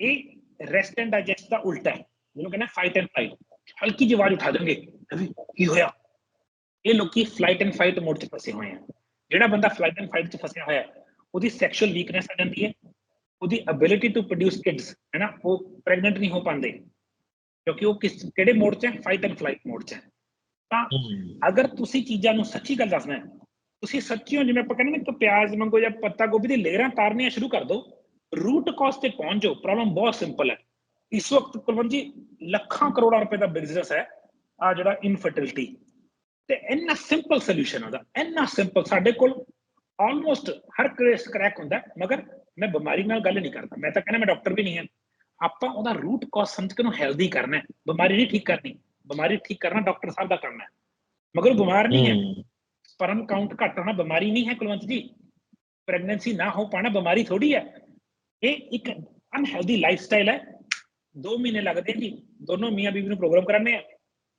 ਇਹ ਰੈਸਟ ਐਂਡ ਡਾਈਜੈਸਟ ਦਾ ਉਲਟਾ ਹੈ ਜਿਹਨੂੰ ਕਹਿੰਦੇ ਫਾਈਟ ਐਂਡ ਫਲਾਈਟ ਹਲਕੀ ਜਿਹੀ ਆਵਾਜ਼ ਉਠਾ ਦੇਣਗੇ ਅਰੇ ਕੀ ਹੋਇਆ ਇਹ ਲੋਕੀ ਫਲਾਈਟ ਐਂਡ ਫਾਈਟ ਮੋਡ 'ਚ ਫਸੇ ਹੋਏ ਆ ਜਿਹੜਾ ਬੰਦਾ ਫਲਾਈਟ ਐਂਡ ਫਾਈਟ 'ਚ ਫਸਿਆ ਹੋਇਆ ਹੈ ਉਹਦੀ ਸੈਕਸ਼ੂਅਲ ਵੀਕਨੈਸ ਆ ਜਾਂਦੀ ਹੈ ਉਹਦੀ ਅਬਿਲਿਟੀ ਟੂ ਪ੍ਰੋਡਿਊਸ ਕਿਡਸ ਹੈ ਨਾ ਉਹ ਪ੍ਰੈਗਨੈਂਟ ਨਹੀਂ ਹੋ ਪਾਉਂਦੇ ਕਿਉਂਕਿ ਉਹ ਕਿਸ ਕਿਹੜੇ ਮੋਡ 'ਚ ਹੈ ਫਾਈਟ ਐਂਡ ਫਲਾਈਟ ਮੋਡ 'ਚ ਹੈ ਤਾਂ ਅਗਰ ਤੁਸੀਂ ਚੀਜ਼ਾਂ ਨੂੰ ਸੱਚੀ ਗੱਲ ਦੱਸਣਾ ਹੈ ਤੁਸੀਂ ਸੱਚੀਓ ਜਿਵੇਂ ਆਪਾਂ ਕਹਿੰਦੇ ਨਾ ਕਿ ਪਿਆਜ਼ ਮੰਗੋ ਜਾਂ ਪੱਤਾ ਗੋਭੀ ਦੀ ਲੇਅਰਾਂ ਤਾਰਨੀਆਂ ਸ਼ੁਰੂ ਕਰ ਦਿਓ ਰੂਟ ਕਾਜ਼ ਤੇ ਪਹੁੰਚ ਜਾਓ। ਪ੍ਰੋਬਲਮ ਬਹੁਤ ਸਿੰਪਲ ਹੈ। ਇਸ ਵਕਤ ਕੁਲਵੰਤ ਜੀ ਲੱਖਾਂ ਕਰੋੜਾਂ ਰੁਪਏ ਦਾ ਬਿਜ਼ਨਸ ਹੈ ਆ ਜਿਹੜਾ ਇਨਫਰਟੀਲਿਟੀ ਤੇ ਇੰਨਾ ਸਿੰਪਲ ਸੋਲੂਸ਼ਨ ਉਹਦਾ ਇੰਨਾ ਸਿੰਪਲ ਸਾਡੇ ਕੋਲ ਆਲਮੋਸਟ ਹਰ ਕੇਸ ਕਰੈਕ ਹੁੰਦਾ ਮਗਰ ਮੈਂ ਬਿਮਾਰੀ ਨਾਲ ਗੱਲ ਨਹੀਂ ਕਰਦਾ। ਮੈਂ ਤਾਂ ਕਹਿੰਦਾ ਮੈਂ ਡਾਕਟਰ ਵੀ ਨਹੀਂ ਹਾਂ। ਆਪਾਂ ਉਹਦਾ ਰੂਟ ਕਾਜ਼ ਸਮਝ ਕੇ ਉਹਨੂੰ ਹੈਲਦੀ ਕਰਨਾ ਹੈ। ਬਿਮਾਰੀ ਨਹੀਂ ਠੀਕ ਕਰਨੀ। ਬਿਮਾਰੀ ਠੀਕ ਕਰਨਾ ਡਾਕਟਰ ਸਾਹਿਬ ਦਾ ਕੰਮ ਹੈ। ਮਗਰ ਬਿਮਾਰ ਨਹੀਂ ਹੈ। ਸਪਰਮ ਕਾਊਂਟ ਘੱਟ ਹੋਣਾ ਬਿਮਾਰੀ ਨਹੀਂ ਹੈ ਕੁਲਵੰਤ ਜੀ। ਪ੍ਰੈਗਨੈਂਸੀ ਨਾ ਹੋ ਪਾਣਾ ਬਿਮਾਰੀ ਥੋੜੀ ਹੈ। ਇਹ ਇੱਕ ਅਨਹੈਲਦੀ ਲਾਈਫਸਟਾਈਲ ਹੈ। 2 ਮਹੀਨੇ ਲੱਗਦੇ ਜੀ। ਦੋਨੋਂ ਮੀਆਂ ਬੀਬੀ ਨੂੰ ਪ੍ਰੋਗਰਾਮ ਕਰਾਣੇ ਆ।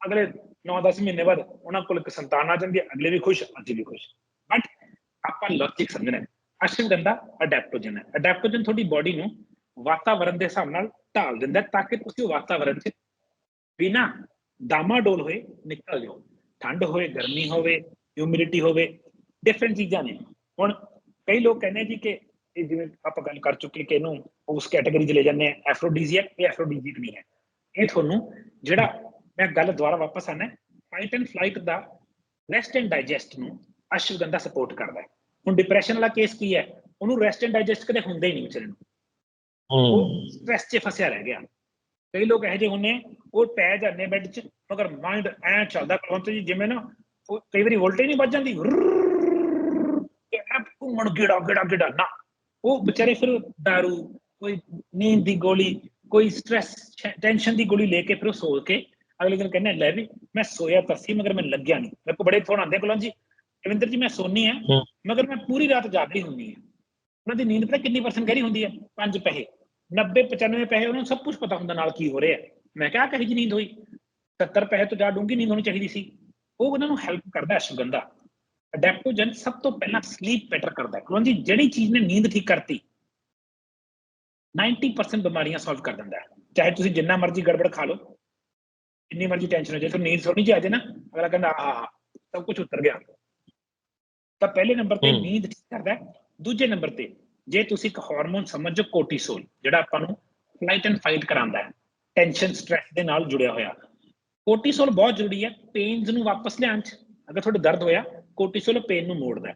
ਅਗਲੇ 9-10 ਮਹੀਨੇ ਬਾਅਦ ਉਹਨਾਂ ਕੋਲ ਇੱਕ ਸੰਤਾਨ ਆ ਜਾਂਦੀ ਹੈ। ਅਗਲੇ ਵੀ ਖੁਸ਼, ਅੱਜ ਵੀ ਖੁਸ਼। ਬਟ ਆਪਾਂ ਲੌਜਿਕ ਸਮਝਣਾ ਹੈ। ਅਸ਼ਵਗੰਧਾ ਅਡੈਪਟੋਜਨ ਹੈ। ਅਡੈਪਟੋਜਨ ਤੁਹਾਡੀ ਬਾਡੀ ਨੂੰ ਵਾਤਾਵਰਣ ਦੇ ਹਿਸਾਬ ਨਾਲ ਢਾਲ ਦਿੰਦਾ ਤਾਂ ਕਿ ਤੁਸੀਂ ਉਹ ਵਾਤਾਵਰਣ 'ਚ ਬਿਨਾ ਡਾਮਾਡੋਲ ਹੋਏ ਨਿਕਲ ਜਾਓ। ਠੰਡ ਹੋਵੇ, ਗਰਮੀ ਹੋਵੇ ਹਿਊਮਿਡਿਟੀ ਹੋਵੇ ਡਿਫਰੈਂਟ ਚੀਜ਼ਾਂ ਨੇ। ਹੁਣ ਕਈ ਲੋਕ ਕਹਿੰਦੇ ਜੀ ਕਿ ਇਹ ਜਿਵੇਂ ਆਪਾਂ ਗੱਲ ਕਰ ਚੁੱਕੇ ਕਿ ਇਹਨੂੰ ਉਸ ਕੈਟਾਗਰੀ 'ਚ ਲੈ ਜਾਂਦੇ ਆ ਐਫਰੋਡੀਜ਼ੀਅਕ ਇਹ ਐਫਰੋਡੀਜ਼ੀਅਕ ਨਹੀਂ ਹੈ। ਇਹ ਤੁਹਾਨੂੰ ਜਿਹੜਾ ਮੈਂ ਗੱਲ ਦੁਬਾਰਾ ਵਾਪਸ ਆਣਾ ਫਾਈਟ ਐਂਡ ਫਲਾਈਟ ਦਾ ਰੈਸਟ ਐਂਡ ਡਾਈਜੈਸਟ ਨੂੰ ਅਸ਼ਵਗੰਧਾ ਸਪੋਰਟ ਕਰਦਾ ਹੈ। ਹੁਣ ਡਿਪਰੈਸ਼ਨ ਵਾਲਾ ਕੇਸ ਕੀ ਹੈ? ਉਹਨੂੰ ਰੈਸਟ ਐਂਡ ਡਾਈਜੈਸਟ ਕਦੇ ਹੁੰਦਾ ਹੀ ਨਹੀਂ ਵਿਚਾਰੇ ਨੂੰ। ਉਹ ਸਟ੍ਰੈਸ 'ਚ ਫਸਿਆ ਰਹਿ ਗਿਆ। ਕਈ ਲੋਕ ਇਹੋ ਜਿਹੇ ਆ, ਉਹ ਪੈ ਜਾਂਦੇ ਬੈੱਡ 'ਚ ਮਗਰ ਮਾਈਂਡ ਐ ਚੱਲਦਾ ਕੁਲਵੰਤ ਜੀ ਜਿਵੇਂ ਨਾ ਉਹ ਕਈ ਵਾਰੀ ਵੋਲਟੇਜ ਨਹੀਂ ਵੱਜ ਜਾਂਦੀ। ਐ ਘੁੰਮਣ ਗਿੜਾ ਗਿੜਾ ਗਿੜਾ ਨਾ ਉਹ ਵਿਚਾਰੇ ਫਿਰ दारू ਕੋਈ ਨੀਂਦ ਦੀ ਗੋਲੀ ਕੋਈ ਸਟ੍ਰੈਸ ਟੈਨਸ਼ਨ ਦੀ ਗੋਲੀ ਲੈ ਕੇ ਫਿਰ ਉਹ ਸੋ ਕੇ ਅਗਲੇ ਦਿਨ ਕਹਿੰਦੇ ਲੈ ਵੀ ਮੈਂ ਸੋਇਆ ਤਾਂ ਸੀ ਮਗਰ ਮੈਂ ਲੱਗਿਆ ਨਹੀਂ ਮੇਰੇ ਕੋ ਬੜੇ ਫੋਨ ਆਉਂਦੇ ਕੁਲਵੰਤ ਜੀ ਰਵਿੰਦਰ ਜੀ ਮੈਂ ਸੋਨੀ ਆ। ਮਗਰ ਮੈਂ ਪੂਰੀ ਰਾਤ ਜਾਗਦੀ ਹੁੰਦੀ ਆ। ਉਹਨਾਂ ਦੀ ਨੀਂਦ ਪਤਾ ਕਿੰਨੀ ਪਰਸੈਂਟ ਗਹਿਰੀ ਹੁੰਦੀ ਹੈ ਪੰਜ ਪੈਸੇ। 90 95 ਪੈਸੇ ਉਹਨਾਂ ਨੂੰ ਸਭ ਕੁਝ ਪਤਾ ਹੁੰਦਾ ਨਾਲ ਕੀ ਹੋ ਰਿਹਾ। ਮੈਂ ਕਿਹਾ ਕਹੀ ਜੀ ਨੀਂਦ ਹੋਈ? 70 ਪੈਸੇ ਤੋਂ ਜਾ ਡੂੰਗੀ ਨੀਂਦ ਹੋਣੀ ਚਾਹੀਦੀ ਸੀ। ਉਹ ਉਹਨਾਂ ਨੂੰ ਹੈਲਪ ਕਰਦਾ ਹੈ ਅਸ਼ਵਗੰਧਾ ਅਡੈਪਟੋਜਨ ਸਭ ਤੋਂ ਪਹਿਲਾਂ ਸਲੀਪ ਬੈਟਰ ਕਰਦਾ ਹੈ। ਕਿਉਂਕਿ ਜਿਹੜੀ ਚੀਜ਼ ਨੇ ਨੀਂਦ ਠੀਕ ਕਰਤੀ 90% ਬਿਮਾਰੀਆਂ ਸੋਲਵ ਕਰ ਦਿੰਦਾ ਹੈ। ਚਾਹੇ ਤੁਸੀਂ ਜਿੰਨਾ ਮਰਜ਼ੀ ਗੜਬੜ ਖਾ ਲਓ ਜਿੰਨੀ ਮਰਜ਼ੀ ਟੈਨਸ਼ਨ ਹੋ ਜਾਏ ਤੁਹਾਨੂੰ ਨੀਂਦ ਥੋੜੀ ਜਿਹੀ ਆ ਜਾਏ ਨਾ। ਅਗਲਾ ਕਹਿੰਦਾ ਆਹ ਸਭ ਕੁਝ ਉਤਰ ਗਿਆ। ਤਾਂ ਪਹਿਲੇ ਨੰਬਰ ਤੇ। ਨੀਂਦ ਠੀਕ ਕਰਦਾ ਹੈ। ਦੂਜੇ ਨੰਬਰ ਤੇ ਜੇ ਤੁਸੀਂ ਇੱਕ ਹਾਰਮੋਨ ਸਮਝੋ ਕੋਰਟੀਸੋਲ ਜਿਹੜਾ ਆਪਾਂ ਨੂੰ ਫਲਾਈਟ ਐਂਡ ਫਾਈਟ ਕਰਾਉਂਦਾ ਹੈ ਟੈਨਸ਼ਨ ਸਟ੍ਰੈਸ ਦੇ ਨਾਲ ਜੁੜਿਆ ਹੋਇਆ। ਕੋਰਟੀਸੋਲ ਬਹੁਤ ਜ਼ਰੂਰੀ ਹੈ ਪੇਨਸ ਨੂੰ ਵਾਪਸ ਲਿਆਉਣ ਚ। ਅਗਰ ਤੁਹਾਡੇ ਦਰਦ ਹੋਇਆ ਕੋਰਟੀਸੋਲ ਪੇਨ ਨੂੰ ਮੋੜਦਾ ਹੈ।